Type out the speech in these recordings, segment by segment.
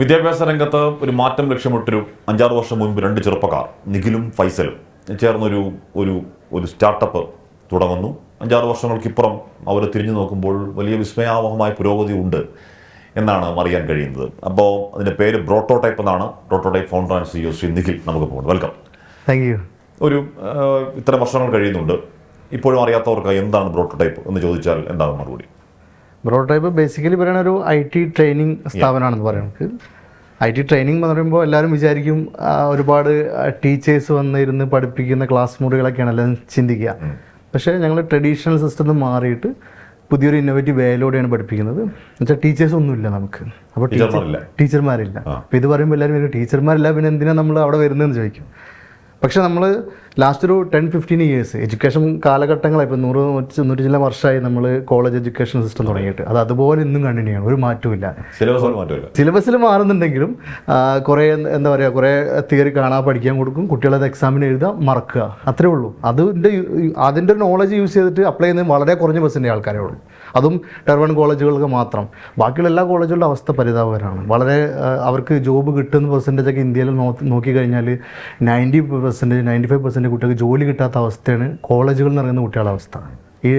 വിദ്യാഭ്യാസ രംഗത്ത് ഒരു മാറ്റം ലക്ഷ്യമിട്ടൊരു അഞ്ചാറ് വർഷം മുൻപ് രണ്ട് ചെറുപ്പക്കാർ നിഖിലും ഫൈസലും ചേർന്നൊരു ഒരു ഒരു സ്റ്റാർട്ടപ്പ് തുടങ്ങുന്നു. അഞ്ചാറ് വർഷങ്ങൾക്കിപ്പുറം അവർ തിരിഞ്ഞു നോക്കുമ്പോൾ വലിയ വിസ്മയാവഹമായ പുരോഗതി ഉണ്ട് എന്നാണ് അറിയാൻ കഴിയുന്നത്. അപ്പോൾ അതിന്റെ പേര് ബ്രോട്ടോടൈപ്പ് എന്നാണ്. Brototype founder and CEO Shri Nikhil നമുക്ക് പോകുന്നത്. വെൽക്കം താങ്ക് യു ഒരു ഇത്ര വർഷങ്ങൾ കഴിയുന്നുണ്ട്. ഇപ്പോഴും അറിയാത്തവർക്ക് എന്താണ് ബ്രോട്ടോടൈപ്പ് എന്ന് ചോദിച്ചാൽ എന്താണ് മറുപടി? ബ്രോട്ടൈപ്പ് ബേസിക്കലി പറയുന്ന ഒരു ഐ ടി ട്രെയിനിങ് സ്ഥാപനമാണെന്ന് പറയുന്നത് ഐ ടി ട്രെയിനിങ് എന്ന് പറയുമ്പോൾ എല്ലാവരും വിചാരിക്കും ഒരുപാട് ടീച്ചേഴ്സ് വന്നിരുന്ന് പഠിപ്പിക്കുന്ന ക്ലാസ് മുറികളൊക്കെയാണ് എല്ലാം ചിന്തിക്കുക. പക്ഷേ ഞങ്ങൾ ട്രഡീഷണൽ സിസ്റ്റം നിന്ന് മാറിയിട്ട് പുതിയൊരു ഇന്നോവേറ്റീവ് വേയിലൂടെയാണ് പഠിപ്പിക്കുന്നത്. എന്നുവെച്ചാൽ ടീച്ചേഴ്സ് ഒന്നുമില്ല നമുക്ക്. അപ്പോൾ ടീച്ചർമാരില്ല. ടീച്ചർമാരില്ല. അപ്പോൾ ഇത് പറയുമ്പോൾ എല്ലാവരും വരും ടീച്ചർമാരില്ല പിന്നെ എന്തിനാണ് നമ്മൾ അവിടെ വരുന്നതെന്ന് ചോദിക്കും. പക്ഷെ നമ്മൾ ലാസ്റ്റ് ഒരു ടെൻ ഫിഫ്റ്റീൻ ഇയേഴ്സ് എഡ്യൂക്കേഷൻ കാലഘട്ടങ്ങളായി ഇപ്പോൾ നൂറ് നൂറ്റി നൂറ്റി ചില വർഷമായി നമ്മൾ കോളേജ് എഡ്യൂക്കേഷൻ സിസ്റ്റം തുടങ്ങിയിട്ട്. അത് അതുപോലെ ഇന്നും കണ്ടിന്യൂ ചെയ്യണം ഒരു മാറ്റമില്ല സിലബസ് മാറ്റമില്ല സിലബസിൽ മാറുന്നുണ്ടെങ്കിലും കുറേ എന്താ പറയുക കുറേ തിയറി കാണാൻ പഠിക്കാൻ കൊടുക്കും. കുട്ടികളത് എക്സാമിന് എഴുതുക മറക്കുക. അത്രേ ഉള്ളൂ. അതിന്റെ അതിന്റെ ഒരു നോളജ് യൂസ് ചെയ്തിട്ട് അപ്ലൈ ചെയ്യുന്നത് വളരെ കുറഞ്ഞ പെർസെന്റേജ് ആൾക്കാരേ ഉള്ളൂ. അതും ടെർവൺ കോളേജുകൾക്ക് മാത്രം. ബാക്കിയുള്ള എല്ലാ കോളേജുകളുടെ അവസ്ഥ പരിതാപകരമാണ്. വളരെ അവർക്ക് ജോബ് കിട്ടുന്ന പെർസെന്റേജ് ഒക്കെ ഇന്ത്യയിൽ നോക്കിക്കഴിഞ്ഞാൽ ninety percentage ninety five percentage കുട്ടികൾക്ക് ജോലി കിട്ടാത്ത അവസ്ഥയാണ് കോളേജുകളിൽ ഇറങ്ങുന്ന കുട്ടികളുടെ അവസ്ഥ. ഈ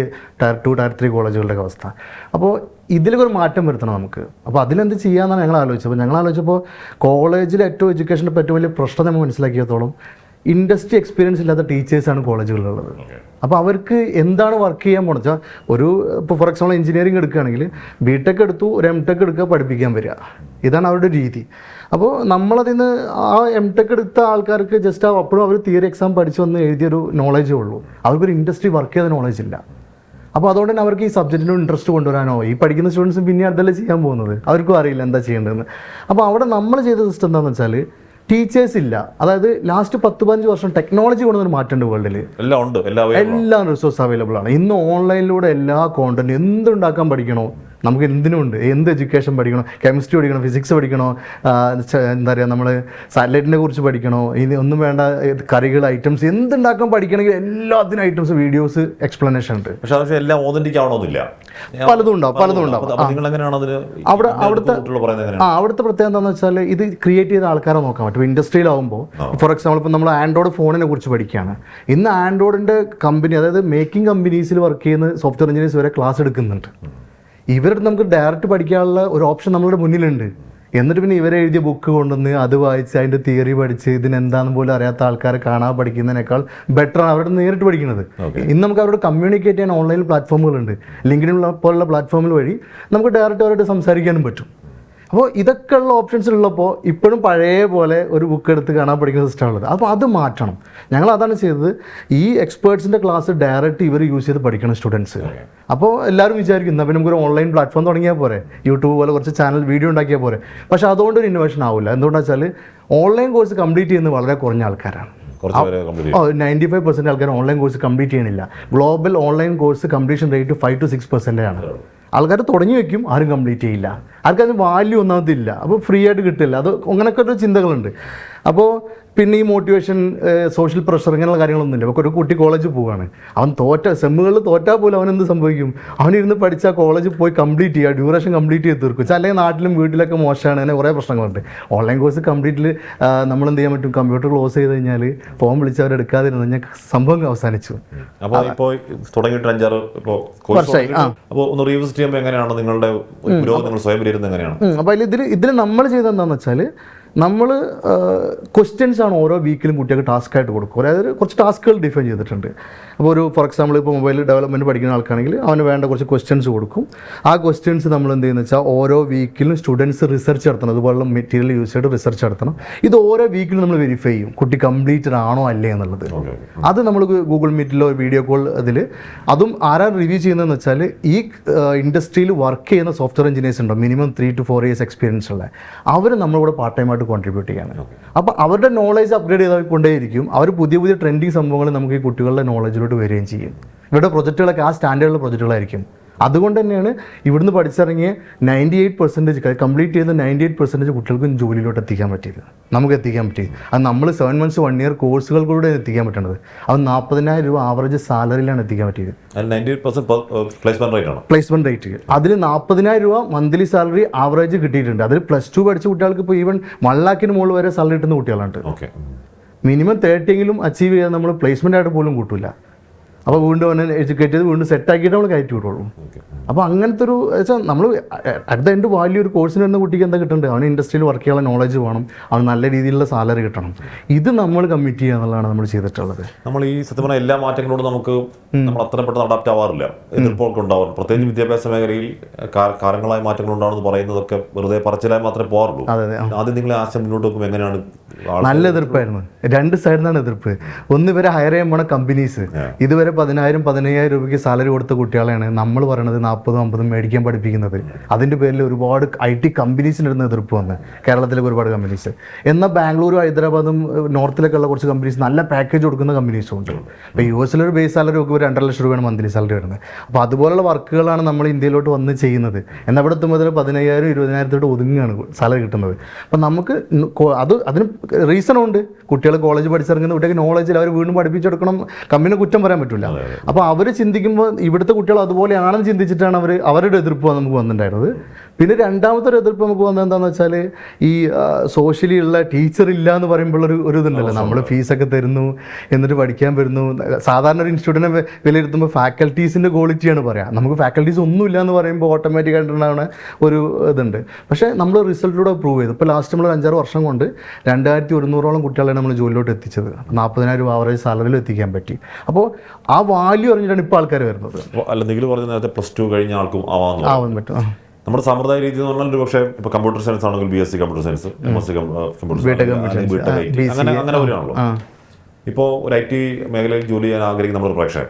ടയർ ടു ടയർ ത്രീ കോളേജുകളുടെ അവസ്ഥ. അപ്പോൾ ഇതിലൊക്കെ ഒരു മാറ്റം വരുത്തണം നമുക്ക്. അപ്പോൾ അതിലെന്ത് ചെയ്യാമെന്നാണ് ഞങ്ങൾ ആലോചിച്ചത് അപ്പോൾ ഞങ്ങൾ ആലോചിച്ചപ്പോൾ കോളേജിൽ ഏറ്റവും എഡ്യൂക്കേഷന്റെ ഏറ്റവും വലിയ പ്രശ്നം നമ്മൾ മനസ്സിലാക്കിയത്തോളം ഇൻഡസ്ട്രി എക്സ്പീരിയൻസ് ഇല്ലാത്ത ടീച്ചേഴ്സാണ് കോളേജുകളിലുള്ളത്. അപ്പോൾ അവർക്ക് എന്താണ് വർക്ക് ചെയ്യാൻ പോണെന്ന് വെച്ചാൽ ഒരു ഇപ്പോൾ ഫോർ എക്സാമ്പിൾ എഞ്ചിനീയറിംഗ് എടുക്കുകയാണെങ്കിൽ ബി ടെക് എടുത്തു ഒരു എം ടെക് എടുക്കുക പഠിപ്പിക്കാൻ വരിക. ഇതാണ് അവരുടെ രീതി. അപ്പോൾ നമ്മളതിന് ആ എം ടെക് എടുത്ത ആൾക്കാർക്ക് ജസ്റ്റ് അപ്പോഴും അവർ തിയറി എക്സാം പഠിച്ചു വന്ന് എഴുതിയൊരു നോളേജേ ഉള്ളൂ. അവർക്കൊരു ഇൻഡസ്ട്രി വർക്ക് ചെയ്ത നോളേജ് ഇല്ല. അപ്പോൾ അതുകൊണ്ട് തന്നെ അവർക്ക് ഈ സബ്ജക്റ്റിനോട് ഇൻട്രസ്റ്റ് കൊണ്ടുവരാനോ ഈ പഠിക്കുന്ന സ്റ്റുഡൻസും പിന്നെ അതല്ലേ ചെയ്യാൻ പോകുന്നത്? അവർക്കും അറിയില്ല എന്താ ചെയ്യേണ്ടതെന്ന്. അപ്പോൾ അവിടെ നമ്മൾ ചെയ്ത സിസ്റ്റം എന്താണെന്ന് വെച്ചാൽ ടീച്ചേഴ്സ് ഇല്ല. അതായത് ലാസ്റ്റ് പത്ത് പതിനഞ്ച് വർഷം ടെക്നോളജി കൊണ്ടൊരു മാറ്റമുണ്ട് വേൾഡിൽ എല്ലാം ഉണ്ട്. എല്ലാ റിസോഴ്സ് അവൈലബിൾ ആണ്. ഇന്ന് ഓൺലൈനിലൂടെ എല്ലാ കോണ്ടന്റ് എന്തുണ്ടാക്കാൻ പഠിക്കണോ നമുക്ക് എന്തിനും ഉണ്ട് എന്ത് എഡ്യൂക്കേഷൻ പഠിക്കണോ? കെമിസ്ട്രി പഠിക്കണോ? ഫിസിക്സ് പഠിക്കണോ? എന്താ പറയുക നമ്മൾ സാറ്റലൈറ്റിനെ കുറിച്ച് പഠിക്കണോ? ഇനി ഒന്നും വേണ്ട കറികൾ ഐറ്റംസ് എന്തുണ്ടാക്കാൻ പഠിക്കണമെങ്കിൽ എല്ലാത്തിനും ഐറ്റംസ് വീഡിയോസ് എക്സ്പ്ലനേഷൻ ഉണ്ട്. പക്ഷേ അത് എല്ലാം ഓതന്റിക് ആവണമെന്നില്ല. പലതും ഉണ്ടാവും പലതും ഉണ്ടാവും. അവിടെ- അവിടുത്തെ- ആ അവിടുത്തെ പ്രത്യേകത എന്താണെന്ന് വെച്ചാൽ ഇത് ക്രിയേറ്റ് ചെയ്ത ആൾക്കാരെ നോക്കാൻ പറ്റും. ഇൻഡസ്ട്രിയിലാവുമ്പോൾ ഫോർ എക്സാമ്പിൾ ഇപ്പോൾ നമ്മൾ ആൻഡ്രോയിഡ് ഫോണിനെ കുറിച്ച് പഠിക്കുകയാണ്. ഇന്ന് ആൻഡ്രോയിഡിന്റെ കമ്പനി അതായത് മേക്കിംഗ് കമ്പനീസിൽ വർക്ക് ചെയ്യുന്ന സോഫ്റ്റ്വെയർ എഞ്ചിനീയേഴ്സ് വരെ ക്ലാസ് എടുക്കുന്നുണ്ട്. ഇവരുടെ നമുക്ക് ഡയറക്റ്റ് പഠിക്കാനുള്ള ഒരു ഓപ്ഷൻ നമ്മളുടെ മുന്നിലുണ്ട്. എന്നിട്ട് പിന്നെ ഇവരെ എഴുതിയ ബുക്ക് കൊണ്ടുവന്ന് അത് വായിച്ച് അതിന്റെ തിയറി പഠിച്ച് ഇതിനെന്താണെന്ന് പോലും അറിയാത്ത ആൾക്കാരെ കാണാൻ പഠിക്കുന്നതിനേക്കാൾ ബെറ്ററാണ് അവരുടെ നേരിട്ട് പഠിക്കുന്നത്. ഇന്ന് നമുക്ക് അവരോട് കമ്മ്യൂണിക്കേറ്റ് ചെയ്യാൻ ഓൺലൈൻ പ്ലാറ്റ്ഫോമുകളുണ്ട് ലിങ്കിനുള്ള പോലുള്ള പ്ലാറ്റ്ഫോമിൽ വഴി നമുക്ക് ഡയറക്റ്റ് അവരോട് സംസാരിക്കാനും പറ്റും. അപ്പോൾ ഇതൊക്കെ ഉള്ള ഓപ്ഷൻസ് ഉള്ളപ്പോൾ ഇപ്പോഴും പഴയ പോലെ ഒരു ബുക്ക് എടുത്ത് കാണാൻ പഠിക്കുന്ന സിസ്റ്റം ഉള്ളത് അപ്പോൾ അത് മാറ്റണം. ഞങ്ങൾ അതാണ് ചെയ്തത്. ഈ എക്സ്പേർട്സിന്റെ ക്ലാസ് ഡയറക്റ്റ് ഇവർ യൂസ് ചെയ്ത് പഠിക്കണം സ്റ്റുഡൻസ് അപ്പോൾ എല്ലാവരും വിചാരിക്കും എന്നാൽ പിന്നെ നമുക്കൊരു ഓൺലൈൻ പ്ലാറ്റ്ഫോം തുടങ്ങിയാൽ പോരെ? യൂട്യൂബ് പോലെ കുറച്ച് ചാനൽ വീഡിയോ ഉണ്ടാക്കിയാൽ പോരെ? പക്ഷേ അതുകൊണ്ട് ഒരു ഇന്നോവേഷൻ ആവില്ല എന്തുകൊണ്ടാണെന്ന് വെച്ചാൽ ഓൺലൈൻ കോഴ്സ് കംപ്ലീറ്റ് ചെയ്യുന്നത് വളരെ കുറഞ്ഞ ആൾക്കാരാണ്. നയന്റി ഫൈവ് പെർസെന്റ് ആൾക്കാർ ഓൺലൈൻ കോഴ്സ് കംപ്ലീറ്റ് ചെയ്യണില്ല global online course completion rate five to six percent ആണ്. ആൾക്കാർ തുടങ്ങി വെക്കും ആരും കംപ്ലീറ്റ് ചെയ്യില്ല. ആൾക്കാർ വാല്യൂ ഒന്നാമതില്ല അപ്പോൾ ഫ്രീ ആയിട്ട് കിട്ടില്ല. അത് അങ്ങനെയൊക്കെ ഒരു ചിന്തകളുണ്ട്. അപ്പോൾ പിന്നെ ഈ മോട്ടിവേഷൻ സോഷ്യൽ പ്രഷർ ഇങ്ങനെയുള്ള കാര്യങ്ങളൊന്നുമില്ല. അപ്പോൾ ഒരു കുട്ടി കോളേജിൽ പോവുകയാണ് അവൻ തോറ്റ സെമ്മുകളിൽ തോറ്റാൽ പോലും അവൻ എന്ത് സംഭവിക്കും? അവനിരുന്ന് പഠിച്ചാൽ കോളേജിൽ പോയി കംപ്ലീറ്റ് ചെയ്യുക ഡ്യൂറേഷൻ കംപ്ലീറ്റ് ചെയ്ത് തീർക്കും. അല്ലെങ്കിൽ നാട്ടിലും വീട്ടിലൊക്കെ മോശമാണ്. അങ്ങനെ കുറേ പ്രശ്നങ്ങളുണ്ട് ഓൺലൈൻ കോഴ്സ് കംപ്ലീറ്റ്ലി നമ്മൾ എന്ത് ചെയ്യാൻ പറ്റും? കമ്പ്യൂട്ടർ ക്ലോസ് ചെയ്ത് കഴിഞ്ഞാൽ ഫോൺ വിളിച്ച് എടുക്കാതിരുന്ന് കഴിഞ്ഞാൽ സംഭവം അവസാനിച്ചു. അപ്പോൾ ഇപ്പോൾ തുടങ്ങിയിട്ട് അഞ്ചാറ് ഇപ്പോൾ വർഷമായി. അപ്പോൾ ഒന്ന് റീവിസിറ്റ് ചെയ്യുമ്പോൾ എങ്ങനെയാണ് നിങ്ങളുടെ പുരോഗതി നിങ്ങൾ സ്വയം വിലയിരുന്നത് എങ്ങനെയാണ്? അപ്പോൾ ഇതിൽ ഇതിൽ നമ്മൾ ചെയ്തത് എന്താണെന്ന് വെച്ചാൽ നമ്മൾ ക്വസ്റ്റ്യൻസ് ആണ് ഓരോ വീക്കിലും കുട്ടികൾക്ക് ടാസ്ക് ആയിട്ട് കൊടുക്കുക. അതായത് കുറച്ച് ടാസ്കുകൾ ഡിഫൈൻ ചെയ്തിട്ടുണ്ട്. അപ്പോൾ ഒരു ഫോർ എക്സാമ്പിൾ ഇപ്പോൾ മൊബൈൽ ഡെവലപ്മെന്റ് പഠിക്കുന്ന ആൾക്കാണെങ്കിൽ അവന് വേണ്ട കുറച്ച് ക്വസ്റ്റ്യൻസ് കൊടുക്കും. ആ ക്വസ്റ്റ്യൻസ് നമ്മൾ എന്ത് ചെയ്യുന്നത് വെച്ചാൽ ഓരോ വീക്കിലും സ്റ്റുഡൻസ് റിസർച്ച് നടത്തണം. അതുപോലുള്ള മെറ്റീരിയൽ യൂസ് ചെയ്ത് റിസർച്ച് നടത്തണം. ഇത് ഓരോ വീക്കിലും നമ്മൾ വെരിഫൈ ചെയ്യും. കുട്ടി കംപ്ലീറ്റഡ് ആണോ അല്ലേ എന്നുള്ളത്. അത് നമ്മൾ ഗൂഗിൾ മീറ്റിലോ വീഡിയോ കോൾ അതിൽ അതും ആരാണ് റിവ്യൂ ചെയ്യുന്നതെന്ന് വെച്ചാൽ ഈ ഇൻഡസ്ട്രിയിൽ വർക്ക് ചെയ്യുന്ന സോഫ്റ്റ്വെയർ എഞ്ചിനീയേഴ്സ് ഉണ്ടോ? Minimum three to four years experience ഉള്ള. അവർ നമ്മളിവിടെ പാർട്ട് ടൈം ആയിട്ട് കോൺട്രിബ്യൂട്ട് ചെയ്യാണ്. അപ്പോൾ അവരുടെ നോളേജ് അപ്ഗ്രേഡ് ചെയ്തുകൊണ്ടേയിരിക്കും അവർ പുതിയ പുതിയ ട്രെൻഡിങ് സംഭവങ്ങൾ നമുക്ക് ഈ കുട്ടികളുടെ നോളജിലോട്ട് വരികയും ചെയ്യും. ഇവരുടെ പ്രൊജക്റ്റുകളൊക്കെ ആ സ്റ്റാൻഡേർഡുള്ള പ്രൊജക്റ്റുകളായിരിക്കും. അതുകൊണ്ട് തന്നെയാണ് ഇവിടുന്ന് പഠിച്ചിറങ്ങിയ നയന്റി എയ്റ്റ് പെർസെന്റേജ് കംപ്ലീറ്റ് ചെയ്യുന്ന നയന്റി എയ്റ്റ് പെർസെന്റേജ് കുട്ടികൾക്കും ജോലിയിലോട്ട് എത്തിക്കാൻ പറ്റിയത്. നമുക്ക് എത്തിക്കാൻ പറ്റിയത്. അത് നമ്മൾ സെവൻ മന്ത്സ് വൺ ഇയർ കോഴ്സുകൾക്കൂടെ എത്തിക്കാൻ പറ്റുന്നത് അത് നാൽപ്പതിനായിരം രൂപ ആവറേജ് സാലറിയിലാണ് എത്തിക്കാൻ പറ്റിയത്. പ്ലേസ്മെന്റ് റേറ്റ് അതിൽ നാൽപ്പതിനായിരം രൂപ മന്ത്ലി സാലറി ആവറേജ് കിട്ടിയിട്ടുണ്ട്. അതിൽ പ്ലസ് ടു പഠിച്ച കുട്ടികൾക്ക് ഇപ്പോൾ ഈവൻ വൺ ലാക്കിന് മുകളിൽ വരെ സാലറി കിട്ടുന്ന കുട്ടികളാണ് മിനിമം തേർട്ടിയെങ്കിലും അച്ചീവ് ചെയ്യാൻ നമ്മൾ പ്ലേസ്മെന്റ് ആയിട്ട് പോലും കൂട്ടില്ല അപ്പോൾ വീണ്ടും അവനെ എഡ്യൂക്കേറ്റ് ചെയ്ത് വീണ്ടും സെറ്റ് ആക്കിയിട്ട് നമ്മൾ കയറ്റി വിടുള്ളൂ അപ്പോൾ അങ്ങനത്തെ ഒരു വെച്ചാൽ നമ്മൾ അറ്റ് ദ എൻഡ് വാല്യൂ ഒരു കോഴ്സിന് വരുന്ന കുട്ടിക്ക് എന്താ കിട്ടുന്നുണ്ട് അവന് ഇൻഡസ്ട്രിയിൽ വർക്ക് ചെയ്യാനുള്ള നോളജ് വേണം. അവന് നല്ല രീതിയിലുള്ള സാലറി കിട്ടണം. ഇത് നമ്മൾ കമ്മിറ്റ് ചെയ്യുക എന്നുള്ളതാണ് നമ്മൾ ചെയ്തിട്ടുള്ളത്. നമ്മൾ ഈ സത്യം പറഞ്ഞാൽ എല്ലാ മാറ്റങ്ങളോടും നമുക്ക് നമ്മൾ അത്ര പെട്ടെന്ന് അഡാപ്റ്റ് ആവാറില്ല. എതിർപ്പൊക്കെ ഉണ്ടാവും പ്രത്യേകിച്ച് വിദ്യാഭ്യാസ മേഖലയിൽ കാ- കാലങ്ങളായ മാറ്റങ്ങൾ ഉണ്ടാവുമെന്ന് പറയുന്നതൊക്കെ വെറുതെ പറച്ചിലായി മാത്രമേ പോകാറുള്ളൂ ആദ്യം നിങ്ങൾ ആശയം മുന്നോട്ട് വെക്കുമ്പോൾ എങ്ങനെയാണ് നല്ല എതിർപ്പായിരുന്നു. രണ്ട് സൈഡിൽ നിന്നാണ് എതിർപ്പ്. ഒന്ന് ഇവരെ ഹയർ ചെയ്യാൻ പോണ കമ്പനീസ് ഇതുവരെ പതിനായിരം പതിനയ്യായിരം രൂപയ്ക്ക് സാലറി കൊടുത്ത കുട്ടികളെയാണ് നമ്മൾ പറയണത് നാൽപ്പതും അമ്പതും മേടിക്കാൻ പഠിപ്പിക്കുന്നത്. അതിന്റെ പേരിൽ ഒരുപാട് ഐ ടി കമ്പനീസിനിടുന്ന എതിർപ്പ് വന്ന്. കേരളത്തിലേക്ക് ഒരുപാട് കമ്പനീസ് എന്നാൽ ബാംഗ്ലൂരും ഹൈദരാബാദും നോർത്തിലേക്കുള്ള കുറച്ച് കമ്പനീസ് നല്ല പാക്കേജ് കൊടുക്കുന്ന കമ്പനീസും ഉണ്ട്. അപ്പോൾ യു എസിലൊരു ബേസ് സാലറി ഒക്കെ ഒരു രണ്ടര ലക്ഷം രൂപയാണ് മന്ത്ലി സാലറി വരുന്നത്. അപ്പോൾ അതുപോലുള്ള വർക്കുകളാണ് നമ്മൾ ഇന്ത്യയിലോട്ട് വന്ന് ചെയ്യുന്നത്. എന്നാൽ ഇവിടെ എത്തുമ്പോൾ പതിനയ്യായിരം ഇരുപതിനായിരത്തോട്ട് ഒതുങ്ങുകയാണ് സാലറി കിട്ടുന്നത്. അപ്പോൾ നമുക്ക് അത് അതിന് റീസൺ ഉണ്ട്. കുട്ടികൾ കോളേജ് പഠിച്ചിറങ്ങുന്ന കുട്ടികൾക്ക് നോളേജിൽ അവർ വീണ്ടും പഠിപ്പിച്ചെടുക്കണം. കമ്പനി കുറ്റം പറയാൻ പറ്റില്ല അപ്പോൾ അവർ ചിന്തിക്കുമ്പോൾ ഇവിടുത്തെ കുട്ടികൾ അതുപോലെയാണെന്ന് ചിന്തിച്ചിട്ടാണ് അവർ അവരുടെ എതിർപ്പ് നമുക്ക് വന്നിട്ടുണ്ടായിരുന്നത്. പിന്നെ രണ്ടാമത്തെ ഒരു എതിർപ്പ് നമുക്ക് വന്നത് എന്താണെന്ന് വെച്ചാൽ ഈ സോഷ്യലി ഉള്ള ടീച്ചർ ഇല്ല എന്ന് പറയുമ്പോഴൊരു ഒരു ഇതുണ്ടല്ലോ. നമ്മൾ ഫീസൊക്കെ തരുന്നു എന്നിട്ട് പഠിക്കാൻ വരുന്നു. സാധാരണ ഒരു ഇൻസ്റ്റിറ്റ്യൂട്ടിനെ വിലയിരുത്തുമ്പോൾ ഫാക്കൽറ്റീസിന്റെ ക്വാളിറ്റിയാണ് പറയാം. നമുക്ക് ഫാക്കൽറ്റീസ് ഒന്നുമില്ല എന്ന് പറയുമ്പോൾ ഓട്ടോമാറ്റിക് ആയിട്ടുണ്ടാവുന്ന ഒരു ഇതുണ്ട്. പക്ഷേ നമ്മൾ റിസൾട്ടിലൂടെ പ്രൂവ് ചെയ്തു. ഇപ്പോൾ ലാസ്റ്റ് നമ്മൾ അഞ്ചാറ് വർഷം കൊണ്ട് രണ്ടായിരത്തി ഒരുന്നൂറോളം കുട്ടികളെയാണ് നമ്മൾ ജോലിയിലോട്ട് എത്തിച്ചത്. നാൽപ്പതിനായിരം രൂപ ആവറേജ് സാലറിയിൽ എത്തിക്കാൻ പറ്റി. അപ്പോൾ ആ വാല്യൂ അറിഞ്ഞിട്ടാണ് ഇപ്പോൾ ആൾക്കാർ വരുന്നത്. അല്ലെങ്കിൽ പറഞ്ഞ നേരത്തെ പ്ലസ് ടു കഴിഞ്ഞ ആൾക്കും ആവാൻ പറ്റും. നമ്മുടെ സമ്പ്രദായ രീതി എന്ന് പറഞ്ഞാൽ ഒരു പക്ഷേ ഇപ്പോൾ കമ്പ്യൂട്ടർ സയൻസ് ആണെങ്കിൽ B S C computer science M S C computer science അങ്ങനെ അങ്ങനെ ഒരാണല്ലോ ഇപ്പോൾ ഒരു ഐ ടി മേഖലയിൽ ജോലി ചെയ്യാൻ ആഗ്രഹിക്കുന്ന നമ്മുടെ പ്രേക്ഷകൻ.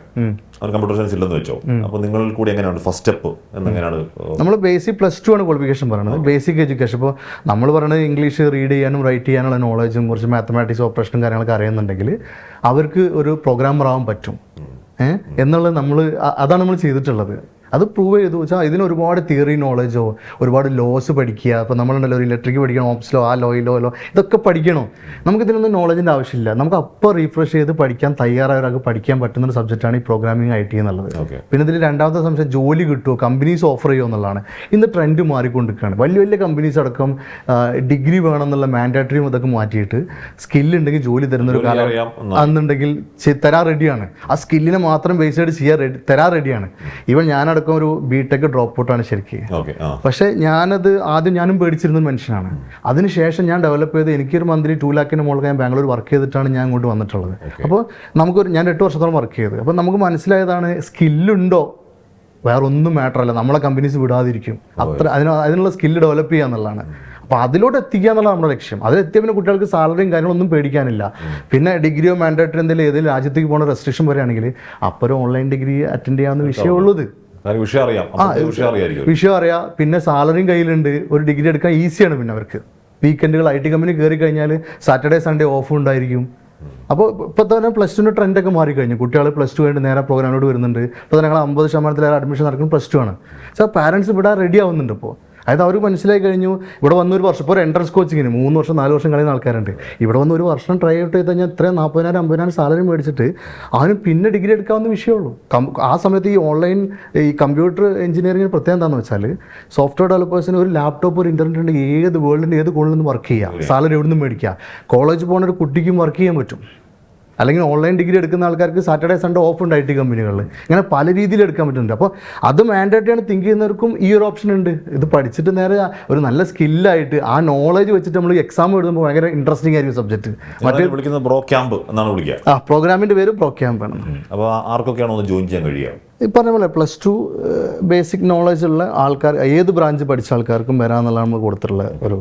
അവർ കമ്പ്യൂട്ടർ സയൻസ് ഇല്ലെന്ന് വെച്ചോ. അപ്പോൾ നിങ്ങൾ കൂടി എങ്ങനെയാണ് ഫസ്റ്റ് സ്റ്റെപ്പ് എന്നെങ്ങനെയാണ് നമ്മൾ ബേസിക് പ്ലസ് ടു ആണ് ക്വാളിഫിക്കേഷൻ പറയുന്നത് ബേസിക് എഡ്യൂക്കേഷൻ ഇപ്പോൾ നമ്മൾ പറയുന്നത് ഇംഗ്ലീഷ് റീഡ് ചെയ്യാനും റൈറ്റ് ചെയ്യാനുള്ള നോളജും കുറച്ച് മാത്തമാറ്റിക്സ് ഓപ്പറേഷനും കാര്യങ്ങളൊക്കെ അറിയുന്നുണ്ടെങ്കിൽ അവർക്ക് ഒരു പ്രോഗ്രാമർ ആവാൻ പറ്റും. എന്നുള്ളത് നമ്മൾ അതാണ് നമ്മൾ ചെയ്തിട്ടുള്ളത്. അത് പ്രൂവ് ചെയ്തു. വെച്ചാൽ ഇതിന് ഒരുപാട് തിയറി നോളജോ ഒരുപാട് ലോസ് പഠിക്കുക. ഇപ്പോൾ നമ്മളുണ്ടല്ലോ ഒരു ഇലക്ട്രിക് പഠിക്കണം ഓപ്സിലോ ആ ലോയിലോ ലോ ഇതൊക്കെ പഠിക്കണോ? നമുക്ക് ഇതിനൊന്നും നോളജിന്റെ ആവശ്യമില്ല. നമുക്ക് അപ്പോൾ റീഫ്രഷ് ചെയ്ത് പഠിക്കാൻ തയ്യാറായ ഒരാൾക്ക് പഠിക്കാൻ പറ്റുന്ന ഒരു സബ്ജക്റ്റാണ് ഈ പ്രോഗ്രാമിംഗ് ഐ ടി എന്നുള്ളത്. പിന്നെ ഇതിൽ രണ്ടാമത്തെ സംശയം ജോലി കിട്ടുമോ കമ്പനീസ് ഓഫർ ചെയ്യുമോ എന്നുള്ളതാണ്. ഇന്ന് ട്രെൻഡ് മാറിക്കൊണ്ടിരിക്കുകയാണ്. വലിയ വലിയ കമ്പനീസ് അടക്കം ഡിഗ്രി വേണമെന്നുള്ള മാൻഡേറ്ററിയും ഇതൊക്കെ മാറ്റിയിട്ട് സ്കില്ലുണ്ടെങ്കിൽ ജോലി തരുന്ന ഒരു കാലം അന്നുണ്ടെങ്കിൽ തരാൻ റെഡിയാണ് ആ സ്കില്ലിനെ മാത്രം ബേസ് ചെയ്ത് ചെയ്യാൻ റെഡി തരാൻ റെഡിയാണ് ഇവൻ ഞാനടക്കം ഒരു ബി ടെക് ഡ്രോപ്പ് ഔട്ടാണ് ശരിക്കും. പക്ഷെ ഞാനത് ആദ്യം ഞാനും പേടിച്ചിരുന്ന മനുഷ്യനാണ്. അതിനുശേഷം ഞാൻ ഡെവലപ്പ് ചെയ്ത് എനിക്കൊരു മന്ത്ലി ടു ലാക്കിന് മുകളിൽ ഞാൻ ബാംഗ്ലൂർ വർക്ക് ചെയ്തിട്ടാണ് ഞാൻ ഇങ്ങോട്ട് വന്നിട്ടുള്ളത്. അപ്പോൾ നമുക്കൊരു ഞാൻ എട്ട് വർഷത്തോളം വർക്ക് ചെയ്ത്. അപ്പോൾ നമുക്ക് മനസ്സിലായതാണ് സ്കില്ലുണ്ടോ വേറെ ഒന്നും മാറ്റർ അല്ല. നമ്മളെ കമ്പനീസ് വിടാതിരിക്കും. അത്ര അതിന് അതിനുള്ള സ്കില്ല് ഡെവലപ്പ് ചെയ്യുക എന്നുള്ളതാണ്. അപ്പോൾ അതിലോട്ട് എത്തിക്കുക എന്നുള്ളതാണ് നമ്മുടെ ലക്ഷ്യം. അതിലെത്തിയ പിന്നെ കുട്ടികൾക്ക് സാലറിയും കാര്യങ്ങളൊന്നും പേടിക്കാനില്ല. പിന്നെ ഡിഗ്രിയോ മാൻഡേറ്ററി എന്തെങ്കിലും ഏതെങ്കിലും രാജ്യത്തേക്ക് പോകുന്ന റെസ്ട്രിക്ഷൻ വരികയാണെങ്കിൽ അപ്പോൾ ഓൺലൈൻ ഡിഗ്രി അറ്റൻഡ് ചെയ്യാവുന്ന വിഷയമുള്ളത് വിഷയം അറിയാം. അപ്പോൾ വിഷയം അറിയായിരിക്കും വിഷയം അറിയാം. പിന്നെ സാലറിയും കയ്യിലുണ്ട്. ഒരു ഡിഗ്രി എടുക്കാൻ ഈസിയാണ് പിന്നെ അവർക്ക്. വീക്കെൻഡുകൾ ഐ ടി കമ്പനി കയറി കഴിഞ്ഞാൽ സാറ്റർഡേ സൺഡേ ഓഫ് ഉണ്ടായിരിക്കും. അപ്പോൾ ഇപ്പോൾ തന്നെ പ്ലസ് ടുവിന്റെ ട്രെൻഡൊക്കെ മാറിക്കഴിഞ്ഞു. കുട്ടികൾ പ്ലസ് ടു കഴിഞ്ഞ് നേരെ പ്രോഗ്രാമിനോട് വരുന്നുണ്ട്. ഇപ്പോൾ ഞങ്ങൾ അമ്പത് ശതമാനത്തിലേറെ അഡ്മിഷൻ നടക്കുന്നത് പ്ലസ് ടു ആണ്. സോ പാരൻസ് ഇവിടെ റെഡി ആവുന്നുണ്ട് ഇപ്പോൾ അതായത് അവർ മനസ്സിലായി കഴിഞ്ഞു. ഇവിടെ വന്ന് ഒരു വർഷം ഇപ്പോൾ ഒരു എൻട്രൻസ് കോച്ചിങ്ങിന് മൂന്ന് വർഷം നാല് വർഷം കളിയുന്ന ആൾക്കാരുണ്ട്. ഇവിടെ വന്ന് ഒരു വർഷം ട്രൈ ഔട്ട് ചെയ്ത് കഴിഞ്ഞാൽ ഇത്രയും നാൽപ്പതിനായിരം അമ്പതിനായിരം സാലറി മേടിച്ചിട്ട് അവന് പിന്നെ ഡിഗ്രി എടുക്കാവുന്ന വിഷയമുള്ളൂ കം- ആ സമയത്ത് ഈ ഓൺലൈൻ ഈ കമ്പ്യൂട്ടർ എഞ്ചിനീയറിംഗ് പ്രത്യേകം എന്താണെന്ന് വെച്ചാൽ സോഫ്റ്റ്വെയർ ഡെവലപ്പേഴ്സിന് ഒരു ലാപ്ടോപ്പ് ഒരു ഇന്റർനെറ്റ് ഉണ്ടെങ്കിൽ ഏത് വേൾഡിന്റെ ഏത് കോണിൽ നിന്ന് വർക്ക് ചെയ്യുക സാലറി എവിടെ നിന്നും മേടിക്കുക കോളേജ് പോകുന്ന ഒരു കുട്ടിക്കും വർക്ക് ചെയ്യാൻ പറ്റും. അല്ലെങ്കിൽ ഓൺലൈൻ ഡിഗ്രി എടുക്കുന്ന ആൾക്കാർക്ക് സാറ്റർഡേ സൺഡേ ഓഫ് ഉണ്ട് ഐ ടി കമ്പനികളിൽ ഇങ്ങനെ പല രീതിയിൽ എടുക്കാൻ പറ്റുന്നുണ്ട്. അപ്പോൾ അത് മാൻഡേറ്ററിയാണ് തിങ്ക് ചെയ്യുന്നവർക്കും ഈ ഒരു ഓപ്ഷൻ ഉണ്ട്. ഇത് പഠിച്ചിട്ട് നേരെ ഒരു നല്ല സ്കില്ലായിട്ട് ആ നോളജ് വെച്ചിട്ട് നമ്മൾ എക്സാം എഴുതുമ്പോൾ ഭയങ്കര ഇൻട്രസ്റ്റിംഗ് ആയിരിക്കും സബ്ജക്റ്റ് മറ്റേ വിളിക്കുന്നത് ബ്രോ ക്യാമ്പ് എന്നാണ് വിളിക്കുക. ആ പ്രോഗ്രാമിന്റെ പേര് പ്രോ ക്യാമ്പ് ആണ്. അപ്പോൾ ആർക്കൊക്കെയാണോ ഒന്ന് ജോയിൻ ചെയ്യാൻ കഴിയുക? ഈ പറഞ്ഞ പോലെ പ്ലസ് ടു ബേസിക് നോളജ് ഉള്ള ആൾക്കാർ ഏത് ബ്രാഞ്ച് പഠിച്ച ആൾക്കാർക്കും വരാമെന്നുള്ളതാണ് നമ്മൾ കൊടുത്തിട്ടുള്ള ഒരു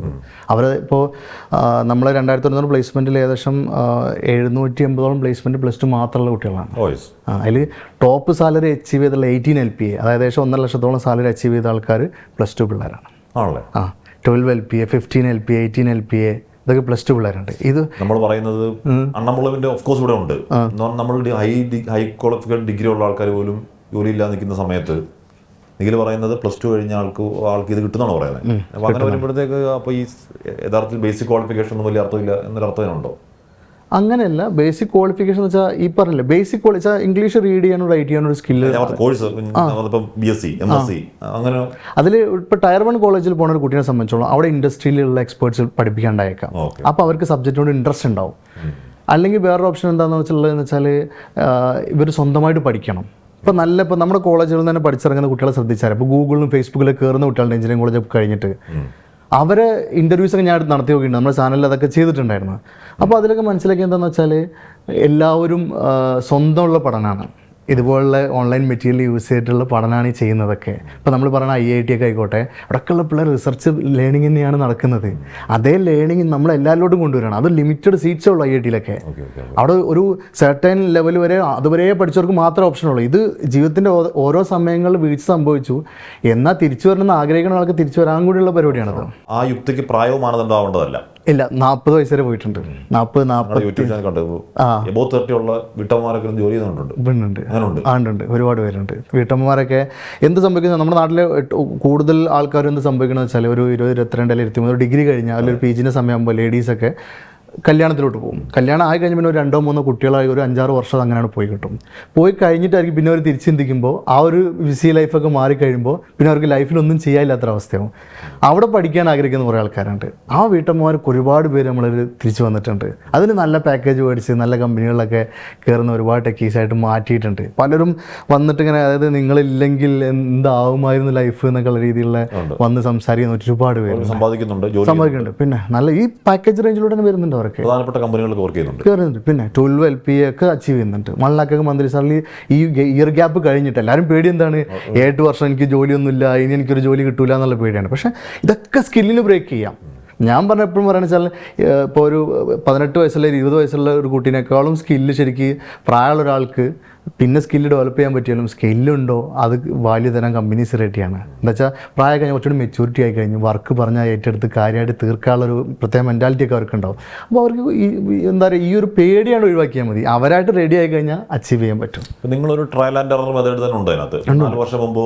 അവർ ഇപ്പോൾ നമ്മൾ രണ്ടായിരത്തി തൊണ്ണൂറ് പ്ലേസ്മെന്റിൽ ഏകദേശം എഴുന്നൂറ്റി എൺപതോളം പ്ലേസ്മെന്റ് പ്ലസ് ടു മാത്രമുള്ള കുട്ടികളാണ്. അതിൽ ടോപ്പ് സാലറി അച്ചീവ് ചെയ്തുള്ള എയ്റ്റീൻ എൽ പി എ അതായത് ഏകദേശം ഒന്നര ലക്ഷത്തോളം സാലറി അച്ചീവ് ചെയ്ത ആൾക്കാർ പ്ലസ് ടു പിള്ളേരാണ്. ആ twelve L P A fifteen L P eighteen L P A ഇതൊക്കെ പ്ലസ് ടു പിള്ളേരുണ്ട്. ഇത് നമ്മൾ പറയുന്നത് അണ്ണമുളവിന്റെ ഓഫ് കോഴ്സ് ഇവിടെ ഉണ്ട്. നമ്മൾ ഹൈ ഹൈ ക്വാളിഫിക്കൽ ഡിഗ്രി ഉള്ള ആൾക്കാർ പോലും ജോലി ഇല്ലാതെ നിൽക്കുന്ന സമയത്ത് നിഖിൽ പറയുന്നത് പ്ലസ് ടു കഴിഞ്ഞ ആൾക്ക് ആൾക്ക് ഇത് കിട്ടുന്നതാണ് പറയുന്നത്. അപ്പോൾ അങ്ങനെ വരുമ്പോഴത്തേക്ക് അപ്പോൾ ഈ യഥാർത്ഥത്തിൽ ബേസിക് ക്വാളിഫിക്കേഷൻ ഒന്നും വലിയ അർത്ഥമില്ല എന്നൊരു അർത്ഥം ഇതിനുണ്ടോ അങ്ങനെയല്ല ബേസിക് ക്വാളിഫിക്കേഷൻ എന്ന് വെച്ചാൽ ഈ പറഞ്ഞില്ലേ ബേസിക് വെച്ചാൽ ഇംഗ്ലീഷ് റീഡ് ചെയ്യാനും റൈറ്റ് ചെയ്യാനും ഒരു skill course B S C M S C അങ്ങനെ അതിൽ ഇപ്പോൾ ടയർ വൺ കോളേജിൽ പോകുന്ന ഒരു കുട്ടീനെ സംബന്ധിച്ചോളം അവിടെ ഇൻഡസ്ട്രിയിലുള്ള എക്സ്പേർട്സ് പഠിപ്പിക്കാണ്ടായേക്കാം. അപ്പോൾ അവർക്ക് സബ്ജക്റ്റിനോട് ഇൻട്രസ്റ്റ് ഉണ്ടാവും. അല്ലെങ്കിൽ വേറൊരു ഓപ്ഷൻ എന്താണെന്ന് വെച്ചുള്ളതെന്ന് വെച്ചാൽ ഇവർ സ്വന്തമായിട്ട് പഠിക്കണം. ഇപ്പോൾ നല്ല ഇപ്പോൾ നമ്മുടെ കോളേജുകളിൽ തന്നെ പഠിച്ചിറങ്ങുന്ന കുട്ടികളെ ശ്രദ്ധിച്ചാൽ ഇപ്പോൾ ഗൂഗിളിലും ഫേസ്ബുക്കിലും കയറുന്ന കുട്ടികളുടെ എഞ്ചിനീയറിംഗ് കോളേജ് കഴിഞ്ഞിട്ട്. അവരെ ഇന്റർവ്യൂസ് ഒക്കെ ഞാൻ നടത്തി നോക്കിയിട്ടുണ്ട്. നമ്മുടെ ചാനലിൽ അതൊക്കെ ചെയ്തിട്ടുണ്ടായിരുന്നു. അപ്പോൾ അതിലൊക്കെ മനസ്സിലാക്കി എന്താണെന്ന് വെച്ചാൽ എല്ലാവരും സ്വന്തമുള്ള പഠനമാണ് ഇതുപോലുള്ള ഓൺലൈൻ മെറ്റീരിയൽ യൂസ് ചെയ്തിട്ടുള്ള പഠനമാണ് ഈ ചെയ്യുന്നതൊക്കെ. ഇപ്പോൾ നമ്മൾ പറയുന്ന ഐ ഐ ടി ഒക്കെ ആയിക്കോട്ടെ അവിടെയൊക്കെയുള്ള പിള്ളേർ റിസർച്ച് ലേണിംഗ് തന്നെയാണ് നടക്കുന്നത്. അതേ ലേണിംഗ് നമ്മൾ എല്ലാവരിലോട്ടും കൊണ്ടുവരണം അത് ലിമിറ്റഡ് സീറ്റ്സേ ഉള്ളൂ ഐ ഐ ടിയിലൊക്കെ അവിടെ ഒരു സെർട്ടൻ ലെവൽ വരെ അതുവരെ പഠിച്ചവർക്ക് മാത്രം ഓപ്ഷൻ ഉള്ളൂ. ഇത് ജീവിതത്തിന്റെ ഓരോ സമയങ്ങളിൽ വീഴ്ച സംഭവിച്ചു. എന്നാൽ തിരിച്ചു വരണമെന്ന് ആഗ്രഹിക്കുന്ന ആൾക്ക് തിരിച്ചു വരാൻ കൂടിയുള്ള പരിപാടിയാണത്. ആ യുക്തിക്ക് പ്രായവും മാനദണ്ഡമാവേണ്ടതല്ല. ഇല്ല നാൽപ്പത് വയസ്സ് വരെ പോയിട്ടുണ്ട്. നാൽപ്പത് നാൽപ്പത് യൂട്യൂബ് ചാനൽ കണ്ടു. ആ. എബോ തേർട്ടി ഉള്ള വിട്ടമാരൊക്കെ ജോലി ചെയ്യുന്നുണ്ട് അങ്ങനുണ്ട് ആണ്ടുണ്ട് ഒരുപാട് പേരുണ്ട്. വീട്ടമ്മമാരൊക്കെ എന്ത് സംഭവിക്കുന്നത് നമ്മുടെ നാട്ടിലെ കൂടുതൽ ആൾക്കാരും എന്ത് സംഭവിക്കണമെന്ന് വെച്ചാൽ ഒരു ഇരുപത് ഇരുപത്തിരണ്ട് അല്ലെങ്കിൽ ഇരുപത്തിമൂന്ന് ഡിഗ്രി കഴിഞ്ഞാൽ അല്ലെങ്കിൽ ഒരു പി ജിന്റെ സമയമാകുമ്പോൾ ലേഡീസൊക്കെ കല്യാണത്തിലോട്ട് പോകും. കല്യാണം ആയി കഴിഞ്ഞ് പിന്നെ ഒരു രണ്ടോ മൂന്നോ കുട്ടികളായി ഒരു അഞ്ചാറ് വർഷം അങ്ങനെയാണ് പോയി കിട്ടും. പോയി കഴിഞ്ഞിട്ടായിരിക്കും പിന്നെ അവർ തിരിച്ച് ചിന്തിക്കുമ്പോൾ ആ ഒരു ബിസി ലൈഫൊക്കെ മാറിക്കഴിയുമ്പോൾ പിന്നെ അവർക്ക് ലൈഫിലൊന്നും ചെയ്യാനില്ലാത്തൊരവസ്ഥയാവും അവിടെ പഠിക്കാൻ ആഗ്രഹിക്കുന്ന കുറേ ആൾക്കാരുണ്ട്. ആ വീട്ടമ്മമാർക്ക് ഒരുപാട് പേര് നമ്മളിൽ തിരിച്ചു വന്നിട്ടുണ്ട്. അതിന് നല്ല പാക്കേജ് മേടിച്ച് നല്ല കമ്പനികളിലൊക്കെ കയറുന്ന ഒരുപാട് ടെക്കീസായിട്ട് മാറ്റിയിട്ടുണ്ട്. പലരും വന്നിട്ട് ഇങ്ങനെ അതായത് നിങ്ങളില്ലെങ്കിൽ എന്താവുമായിരുന്നു ലൈഫ് എന്നൊക്കെയുള്ള രീതിയിലുള്ള വന്ന് സംസാരിക്കുന്ന ഒരുപാട് പേര് സമ്പാദിക്കുന്നുണ്ട് സമ്പാദിക്കുന്നുണ്ട്. പിന്നെ നല്ല ഈ പാക്കേജ് റേഞ്ചിലൂടെ തന്നെ വരുന്നുണ്ട് പ്രധാനപ്പെട്ട കമ്പനികൾക്ക് വർക്ക് ചെയ്യുന്നുണ്ട്. കയറുന്നുണ്ട് പിന്നെ ട്വൽവ് എൽ പി ഒക്കെ അച്ചീവ് ചെയ്യുന്നുണ്ട്. വൺ ലാക്കൊക്കെ മന്ത്രി സാറിൽ ഈ ഇയർ ഗ്യാപ്പ് കഴിഞ്ഞിട്ട് എല്ലാവരും പേടി എന്താണ്? ഏഴ് വർഷം എനിക്ക് ജോലിയൊന്നുമില്ല ഇനി എനിക്കൊരു ജോലി കിട്ടൂല എന്നുള്ള പേടിയാണ്. പക്ഷേ ഇതൊക്കെ സ്കില്ലിന് ബ്രേക്ക് ചെയ്യാം. ഞാൻ പറഞ്ഞ എപ്പോഴും പറയുന്നത് വെച്ചാൽ ഇപ്പോൾ ഒരു പതിനെട്ട് വയസ്സുള്ള ഇരുപത് വയസ്സുള്ള ഒരു കുട്ടീനേക്കാളും സ്കില്ല് ശരിക്ക് പ്രായമുള്ള ഒരാൾക്ക് പിന്നെ സ്കില്ല് ഡെവലപ്പ് ചെയ്യാൻ പറ്റിയാലും സ്കില്ലുണ്ടോ അത് വാല്യൂ തരാൻ കമ്പനീസ് റെഡിയാണ് എന്താ വെച്ചാൽ പ്രായം കഴിഞ്ഞാൽ കുറച്ചുകൂടി മെച്യൂരിറ്റി ആയി കഴിഞ്ഞു വർക്ക് പറഞ്ഞാൽ ഏറ്റെടുത്ത് കാര്യമായിട്ട് തീർക്കാനുള്ളൊരു പ്രത്യേക മെന്റാലിറ്റി ഒക്കെ അവർക്ക് ഉണ്ടാവും അപ്പോൾ അവർക്ക് ഈ എന്താ പറയുക ഈ ഒരു പേടിയാണ് ഒഴിവാക്കിയാൽ മതി. അവരായിട്ട് റെഡി ആയി കഴിഞ്ഞാൽ അച്ചീവ് ചെയ്യാൻ പറ്റും. നിങ്ങളൊരു ട്രയൽ ആൻഡ് എറർ മെത്തേഡ് തന്നെ ഉണ്ട് അതിനകത്ത്. നാല് വർഷം മുമ്പ്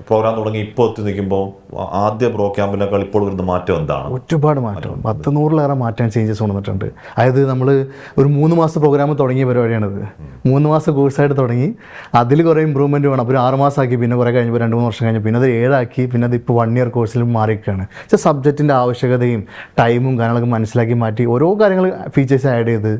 പ്രോഗ്രാം തുടങ്ങി ഇപ്പോൾ എത്തി നിൽക്കുമ്പോൾ ആദ്യ പ്രോ ക്യാമ്പിനേക്കാൾ ഇപ്പോൾ വരുന്ന മാറ്റം എന്താണ്? ഒരുപാട് മാറ്റം. പത്ത് നൂറിലേറെ മാറ്റം ചേഞ്ചസ് വന്നിട്ടുണ്ട്. അതായത് നമ്മൾ ഒരു മൂന്ന് മാസം പ്രോഗ്രാം തുടങ്ങിയ പരിപാടിയാണിത്. മൂന്ന് മാസം കോഴ്സായിട്ട് തുടങ്ങി. അതിൽ കുറേ ഇമ്പ്രൂവ്മെന്റ് വേണം. അപ്പോൾ ഒരു ആറ് മാസമാക്കി പിന്നെ കുറേ കഴിഞ്ഞപ്പോൾ രണ്ട് മൂന്ന് വർഷം കഴിഞ്ഞ് പിന്നെ അത് ഏഴാക്കി പിന്നെ അത് ഇപ്പോൾ വൺ ഇയർ കോഴ്സിൽ മാറിയിരിക്കുകയാണ്. പക്ഷേ സബ്ജക്റ്റിന്റെ ആവശ്യകതയും ടൈമും കാര്യങ്ങളൊക്കെ മനസ്സിലാക്കി മാറ്റി ഓരോ കാര്യങ്ങൾ ഫീച്ചേഴ്സ് ആഡ് ചെയ്ത്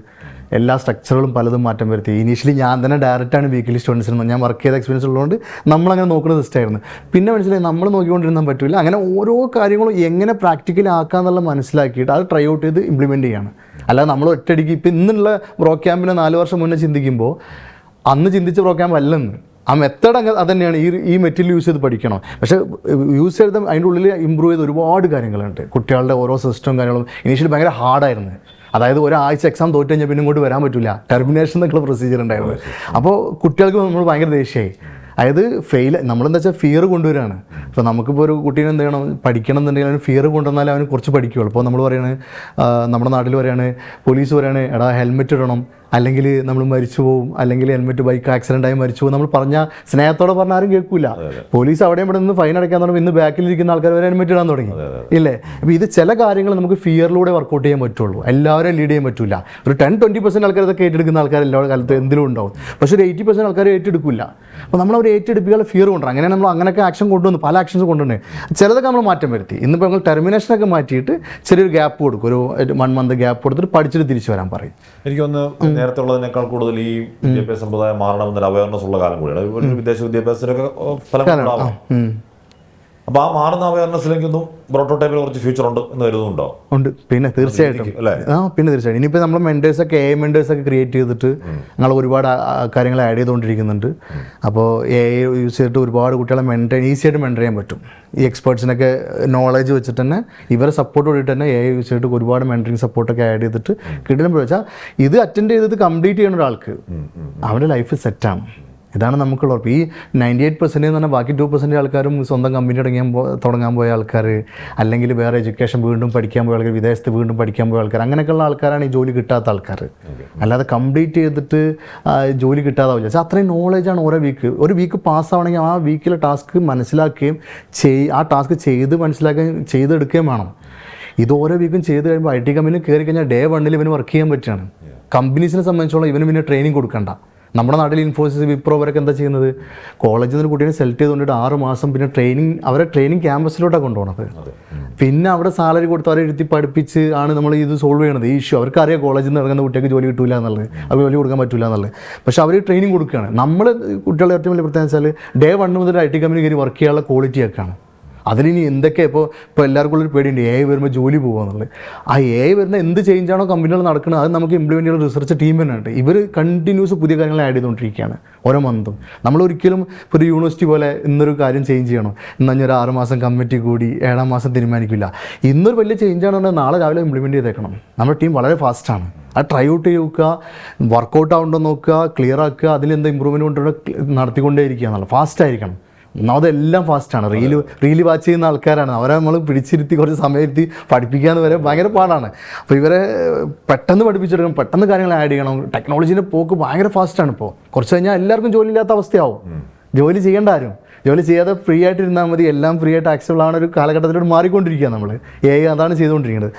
എല്ലാ സ്ട്രക്ചറുകളും പലതും മാറ്റം വരുത്തി. ഇനീഷ്യലി ഞാൻ തന്നെ ഡയറക്റ്റാണ് വീക്കിലി സ്റ്റുഡൻസിന് ഞാൻ വർക്ക് ചെയ്ത എക്സ്പീരിയൻസ് ഉള്ളതുകൊണ്ട് നമ്മളങ്ങനെ നോക്കുന്ന സിസ്റ്റമായിരുന്നു പിന്നെ മനസ്സിലായി നമ്മൾ നോക്കിക്കൊണ്ടിരുന്നാൽ പറ്റില്ല അങ്ങനെ ഓരോ കാര്യങ്ങളും എങ്ങനെ പ്രാക്ടിക്കലി ആക്കാന്നുള്ള മനസ്സിലാക്കിയിട്ട് അത് ട്രൈ ഔട്ട് ചെയ്ത് ഇംപ്ലിമെന്റ് ചെയ്യാണ്. അല്ലാതെ നമ്മൾ ഒറ്റയടിക്ക് ഇപ്പം ഇന്നുള്ള ബ്രോ ക്യാമ്പിനെ നാല് വർഷം മുന്നേ ചിന്തിക്കുമ്പോൾ അന്ന് ചിന്തിച്ച പ്രോഗ്രാം അല്ലെന്ന്. ആ മെത്തേഡ് അങ്ങ് തന്നെയാണ് ഈ ഈ മെറ്റീരിയൽ യൂസ് ചെയ്ത് പഠിക്കണം. പക്ഷേ യൂസ് ചെയ്ത് അതിന്റെ ഉള്ളിൽ ഇമ്പ്രൂവ് ചെയ്ത് ഒരുപാട് കാര്യങ്ങളുണ്ട്. കുട്ടികളുടെ ഓരോ സിസ്റ്റവും കാര്യങ്ങളും ഇനീഷ്യലി ഭയങ്കര ഹാർഡായിരുന്നു അതായത് ഒരാഴ്ച എക്സാം തോറ്റ് കഴിഞ്ഞാൽ പിന്നെ ഇങ്ങോട്ട് വരാൻ പറ്റില്ല ടെർമിനേഷൻ എന്നൊക്കെയുള്ള പ്രൊസീജിയർ ഉണ്ടായിരുന്നു. അപ്പോൾ കുട്ടികൾക്ക് നമ്മൾ ഭയങ്കര ദേഷ്യമായി. അതായത് ഫെയിൽ നമ്മളെന്താ വെച്ചാൽ ഫിയർ കൊണ്ടുവരികയാണ്. ഇപ്പോൾ നമുക്കിപ്പോൾ ഒരു കുട്ടീനെ എന്ത് ചെയ്യണം? പഠിക്കണം എന്നുണ്ടെങ്കിൽ അവന് ഫിയർ കൊണ്ടുവന്നാൽ അവന് കുറച്ച് പഠിക്കുകയുള്ളൂ. ഇപ്പോൾ നമ്മൾ പറയുന്നത് നമ്മുടെ നാട്ടിൽ പറയുകയാണ് പോലീസ് പറയുകയാണ് എടാ ഹെൽമെറ്റ് ഇടണം. അല്ലെങ്കിൽ നമ്മൾ മരിച്ചു പോകും അല്ലെങ്കിൽ ഹെൽമെറ്റ് ബൈക്ക് ആക്സിഡന്റ് ആയി മരിച്ചു പോകും നമ്മൾ പറഞ്ഞ സ്നേഹത്തോടെ പറഞ്ഞ ആരും കേൾക്കില്ല പോലീസ് അവിടെയും ഇവിടെ നിന്ന് ഫൈൻ അടയ്ക്കാൻ തുടങ്ങി. ഇന്ന് ബാക്കിലിരിക്കുന്ന ആൾക്കാർ വരെ ഹെൽമെറ്റ് ഇടാൻ തുടങ്ങി. ഇല്ലേ? അപ്പോൾ ഇത് ചില കാര്യങ്ങൾ നമുക്ക് ഫിയറിലൂടെ വർക്കൗട്ട് ചെയ്യാൻ പറ്റുള്ളൂ. എല്ലാവരും ലീഡ് ചെയ്യാൻ പറ്റില്ല ഒരു ടെൻ ട്വന്റി പെർസെന്റ് ആൾക്കാർ ഇതൊക്കെ ഏറ്റെടുക്കുന്ന ആൾക്കാർ എല്ലാ കാലത്തും എന്തിലും ഉണ്ടാവും. പക്ഷേ ഒരു എയ്റ്റി പെർസെന്റ് ആൾക്കാർ ഏറ്റെടുക്കില്ല അപ്പോൾ നമ്മൾ അവർ ഏറ്റെടുപ്പിക്കാനുള്ള ഫിയർ കൊണ്ടുവരും അങ്ങനെ നമ്മൾ അങ്ങനെയൊക്കെ ആക്ഷൻ കൊണ്ടുവന്നു പല ആക്ഷൻസ് കൊണ്ടുവരുന്നത് ചിലതൊക്കെ നമ്മൾ മാറ്റം വരുത്തി. ഇന്നിപ്പോൾ നമ്മൾ ടെർമിനേഷനൊക്കെ മാറ്റിയിട്ട് ചെറിയൊരു ഗ്യാപ്പ് കൊടുക്കും. ഒരു വൺ മന്ത് ഗ്യാപ്പ് കൊടുത്തിട്ട് പഠിച്ചിട്ട് തിരിച്ചു വരാൻ പറയും. എനിക്കൊന്ന് നേരത്തെ ഉള്ളതിനേക്കാൾ കൂടുതൽ ഈ വിദ്യാഭ്യാസ സമ്പ്രദായം മാറണമെന്നൊരു അവയർനെസ് ഉള്ള കാലം കൂടിയാണ്. വിദേശ വിദ്യാഭ്യാസത്തിനൊക്കെ ഫലം ഉണ്ടാവാം ഉം. അപ്പൊ ആ മാറുന്ന അവയർനെസ്സിലേക്കൊന്നും പ്രോട്ടോടൈപ്പിൽ കുറച്ച് ഫ്യൂച്ചർ ഉണ്ട് എന്ന് കരുതുന്നുണ്ടോ? ഉണ്ട്. പിന്നെ തീർച്ചയായിട്ടും. അല്ലേ? ആ പിന്നെ തീർച്ചയായിട്ടും. ഇനിയിപ്പോൾ നമ്മൾ മെന്റേഴ്സൊക്കെ എ മെന്റേഴ്സൊക്കെ ക്രിയേറ്റ് ചെയ്തിട്ട് ഞങ്ങൾ ഒരുപാട് കാര്യങ്ങൾ ആഡ് ചെയ്തുകൊണ്ടിരിക്കുന്നുണ്ട്. അപ്പോൾ എ യൂസ് ചെയ്തിട്ട് ഒരുപാട് കുട്ടികളെ മെന്റൈൻ ഈസി ആയിട്ട് മെന്റർ ചെയ്യാൻ പറ്റും. ഈ എക്സ്പേർട്സിനൊക്കെ നോളജ് വെച്ചിട്ട് തന്നെ ഇവരെ സപ്പോർട്ട് കൂടിയിട്ട് തന്നെ എ യൂസ് ചെയ്തിട്ട് ഒരുപാട് മെന്ററിങ് സപ്പോർട്ടൊക്കെ ആഡ് ചെയ്തിട്ട് കിട്ടുമ്പോൾ വെച്ചാൽ ഇത് അറ്റൻഡ് ചെയ്തിട്ട് കംപ്ലീറ്റ് ചെയ്യുന്ന ഒരാൾക്ക് അവരുടെ ലൈഫ് സെറ്റാണ് ഇതാണ് നമുക്കുള്ള ഉറപ്പ്. ഈ നയന്റി എയ്റ്റ് പെർസെന്റ് എന്ന് പറഞ്ഞാൽ ബാക്കി ടു പെർസെന്റ് ആൾക്കാരും സ്വന്തം കമ്പനി തുടങ്ങിയാൽ പോ തുടങ്ങാൻ പോയ ആൾക്കാർ അല്ലെങ്കിൽ വേറെ എഡ്യൂക്കേഷൻ വീണ്ടും പഠിക്കാൻ പോയ ആൾക്കാർ വിദേശത്ത് വീണ്ടും പഠിക്കാൻ പോയ ആൾക്കാർ അങ്ങനെയൊക്കെയുള്ള ആൾക്കാരാണ് ഈ ജോലി കിട്ടാത്ത ആൾക്കാർ അല്ലാതെ കംപ്ലീറ്റ് ചെയ്തിട്ട് ജോലി കിട്ടാതാവില്ല. പക്ഷേ അത്രയും നോളേജാണ് ഓരോ വീക്ക് ഒരു വീക്ക് പാസ്സാവണമെങ്കിൽ ആ വീക്കിലെ ടാസ്ക് മനസ്സിലാക്കുകയും ചെയ് ആ ടാസ്ക് ചെയ്ത് മനസ്സിലാക്കുകയും ചെയ്തെടുക്കുകയും വേണം. ഇത് ഓരോ വീക്കും ചെയ്ത് കഴിയുമ്പോൾ ഐ ടി കമ്പനിയിൽ കയറി കഴിഞ്ഞാൽ ഡേ വണ്ണിൽ ഇവന് വർക്ക് ചെയ്യാൻ പറ്റുകയാണ്. കമ്പനീസിനെ സംബന്ധിച്ചോളം ഇവന് പിന്നെ ട്രെയിനിങ് കൊടുക്കണ്ട. നമ്മുടെ നാട്ടിൽ ഇൻഫോസിസ് വിപ്രോ അവരൊക്കെ എന്താ ചെയ്യുന്നത്? കോളേജിൽ നിന്ന് കുട്ടീനെ സെലക്ട് ചെയ്തുകൊണ്ടിട്ട് ആറ് മാസം പിന്നെ ട്രെയിനിങ് അവരെ ട്രെയിനിങ് ക്യാമ്പസിലോട്ടാണ് കൊണ്ടുപോകണത് പിന്നെ അവിടെ സാലറി കൊടുത്ത് അവരെ ഇരുത്തി പഠിപ്പിച്ച് ആണ് നമ്മൾ ഇത് സോൾവ് ചെയ്യണത്. ഈ ഇഷ്യൂ അവർക്കറിയാം കോളേജിൽ നിന്ന് ഇറങ്ങുന്ന കുട്ടികൾക്ക് ജോലി കിട്ടില്ല എന്നുള്ളത്. അവർ ജോലി കൊടുക്കാൻ പറ്റില്ല എന്നുള്ളത്. പക്ഷേ അവർ ട്രെയിനിങ് കൊടുക്കുകയാണ്. നമ്മൾ കുട്ടികളെ ഏറ്റവും വലിയ പ്രത്യേകം വെച്ചാൽ ഡേ വൺ മുതൽ ഐ ടി കമ്പനി കയറി വർക്ക് ചെയ്യാനുള്ള ക്വാളിറ്റി ഒക്കെയാണ് അതിലിനി എന്തൊക്കെ ഇപ്പോൾ ഇപ്പോൾ എല്ലാവർക്കും ഉള്ളൊരു പേടിയുണ്ട്. എ ഐ വരുമ്പോൾ ജോലി പോകുമെന്നുള്ളത് ആ എ ഐ വരുന്ന എന്ത് ചേഞ്ചാണോ കമ്പനികൾ നടക്കുന്നത് അത് നമുക്ക് ഇംപ്ലിമെന്റ് ചെയ്യുന്ന റിസർച്ച് ടീം തന്നെ ഉണ്ട്. ഇവർ കണ്ടിന്യൂസ് പുതിയ കാര്യങ്ങൾ ആഡ് ചെയ്തുകൊണ്ടിരിക്കുകയാണ് ഓരോ മന്തും നമ്മൾ ഒരിക്കലും ഇപ്പോൾ ഒരു യൂണിവേഴ്സിറ്റി പോലെ ഇന്നൊരു കാര്യം ചേഞ്ച് ചെയ്യണം. എന്നാൽ ഒരു ആറ് മാസം കമ്മിറ്റി കൂടി ഏഴാം മാസം തീരുമാനിക്കില്ല. ഇന്നൊരു വലിയ ചേഞ്ച് ആണെന്നുണ്ടെങ്കിൽ നാളെ രാവിലെ ഇംപ്ലിമെന്റ് ചെയ്തേക്കണം. നമ്മുടെ ടീം വളരെ ഫാസ്റ്റാണ് അത് ട്രൈ ഔട്ട് ചെയ്യുക വർക്കൗട്ട് ആവുണ്ടോ നോക്കുക ക്ലിയർ ആക്കുക അതിലെന്താ ഇമ്പ്രൂവ്മെന്റ് കൊണ്ടുള്ള നടത്തിക്കൊണ്ടേ ഇരിക്കുക എന്നുള്ളത്. ഫാസ്റ്റ് ആയിരിക്കണം. എല്ലാം ഫാസ്റ്റാണ് റീൽ റീൽ വാച്ച് ചെയ്യുന്ന ആൾക്കാരാണ്. അവരെ നമ്മൾ പിടിച്ചിരുത്തി കുറച്ച് സമയം ഇരുത്തി പഠിപ്പിക്കാന്ന് വരെ ഭയങ്കര പാടാണ്. അപ്പോൾ ഇവരെ പെട്ടെന്ന് പഠിപ്പിച്ചെടുക്കണം പെട്ടെന്ന് കാര്യങ്ങൾ ആഡ് ചെയ്യണം. ടെക്നോളജീന്റെ പോക്ക് ഭയങ്കര ഫാസ്റ്റാണ് ഇപ്പോൾ കുറച്ച് കഴിഞ്ഞാൽ എല്ലാവർക്കും ജോലി ഇല്ലാത്ത അവസ്ഥയാവും ജോലി ചെയ്യേണ്ട ആരും. ജോലി ചെയ്യാതെ ഫ്രീ ആയിട്ട് ഇരുന്നാൽ മതി. എല്ലാം ഫ്രീ ആയിട്ട് ആക്സബിൾ ആണ് ഒരു കാലഘട്ടത്തിലോട്ട് മാറിക്കൊണ്ടിരിക്കുക നമ്മൾ എ അതാണ് ചെയ്തുകൊണ്ടിരിക്കുന്നത്.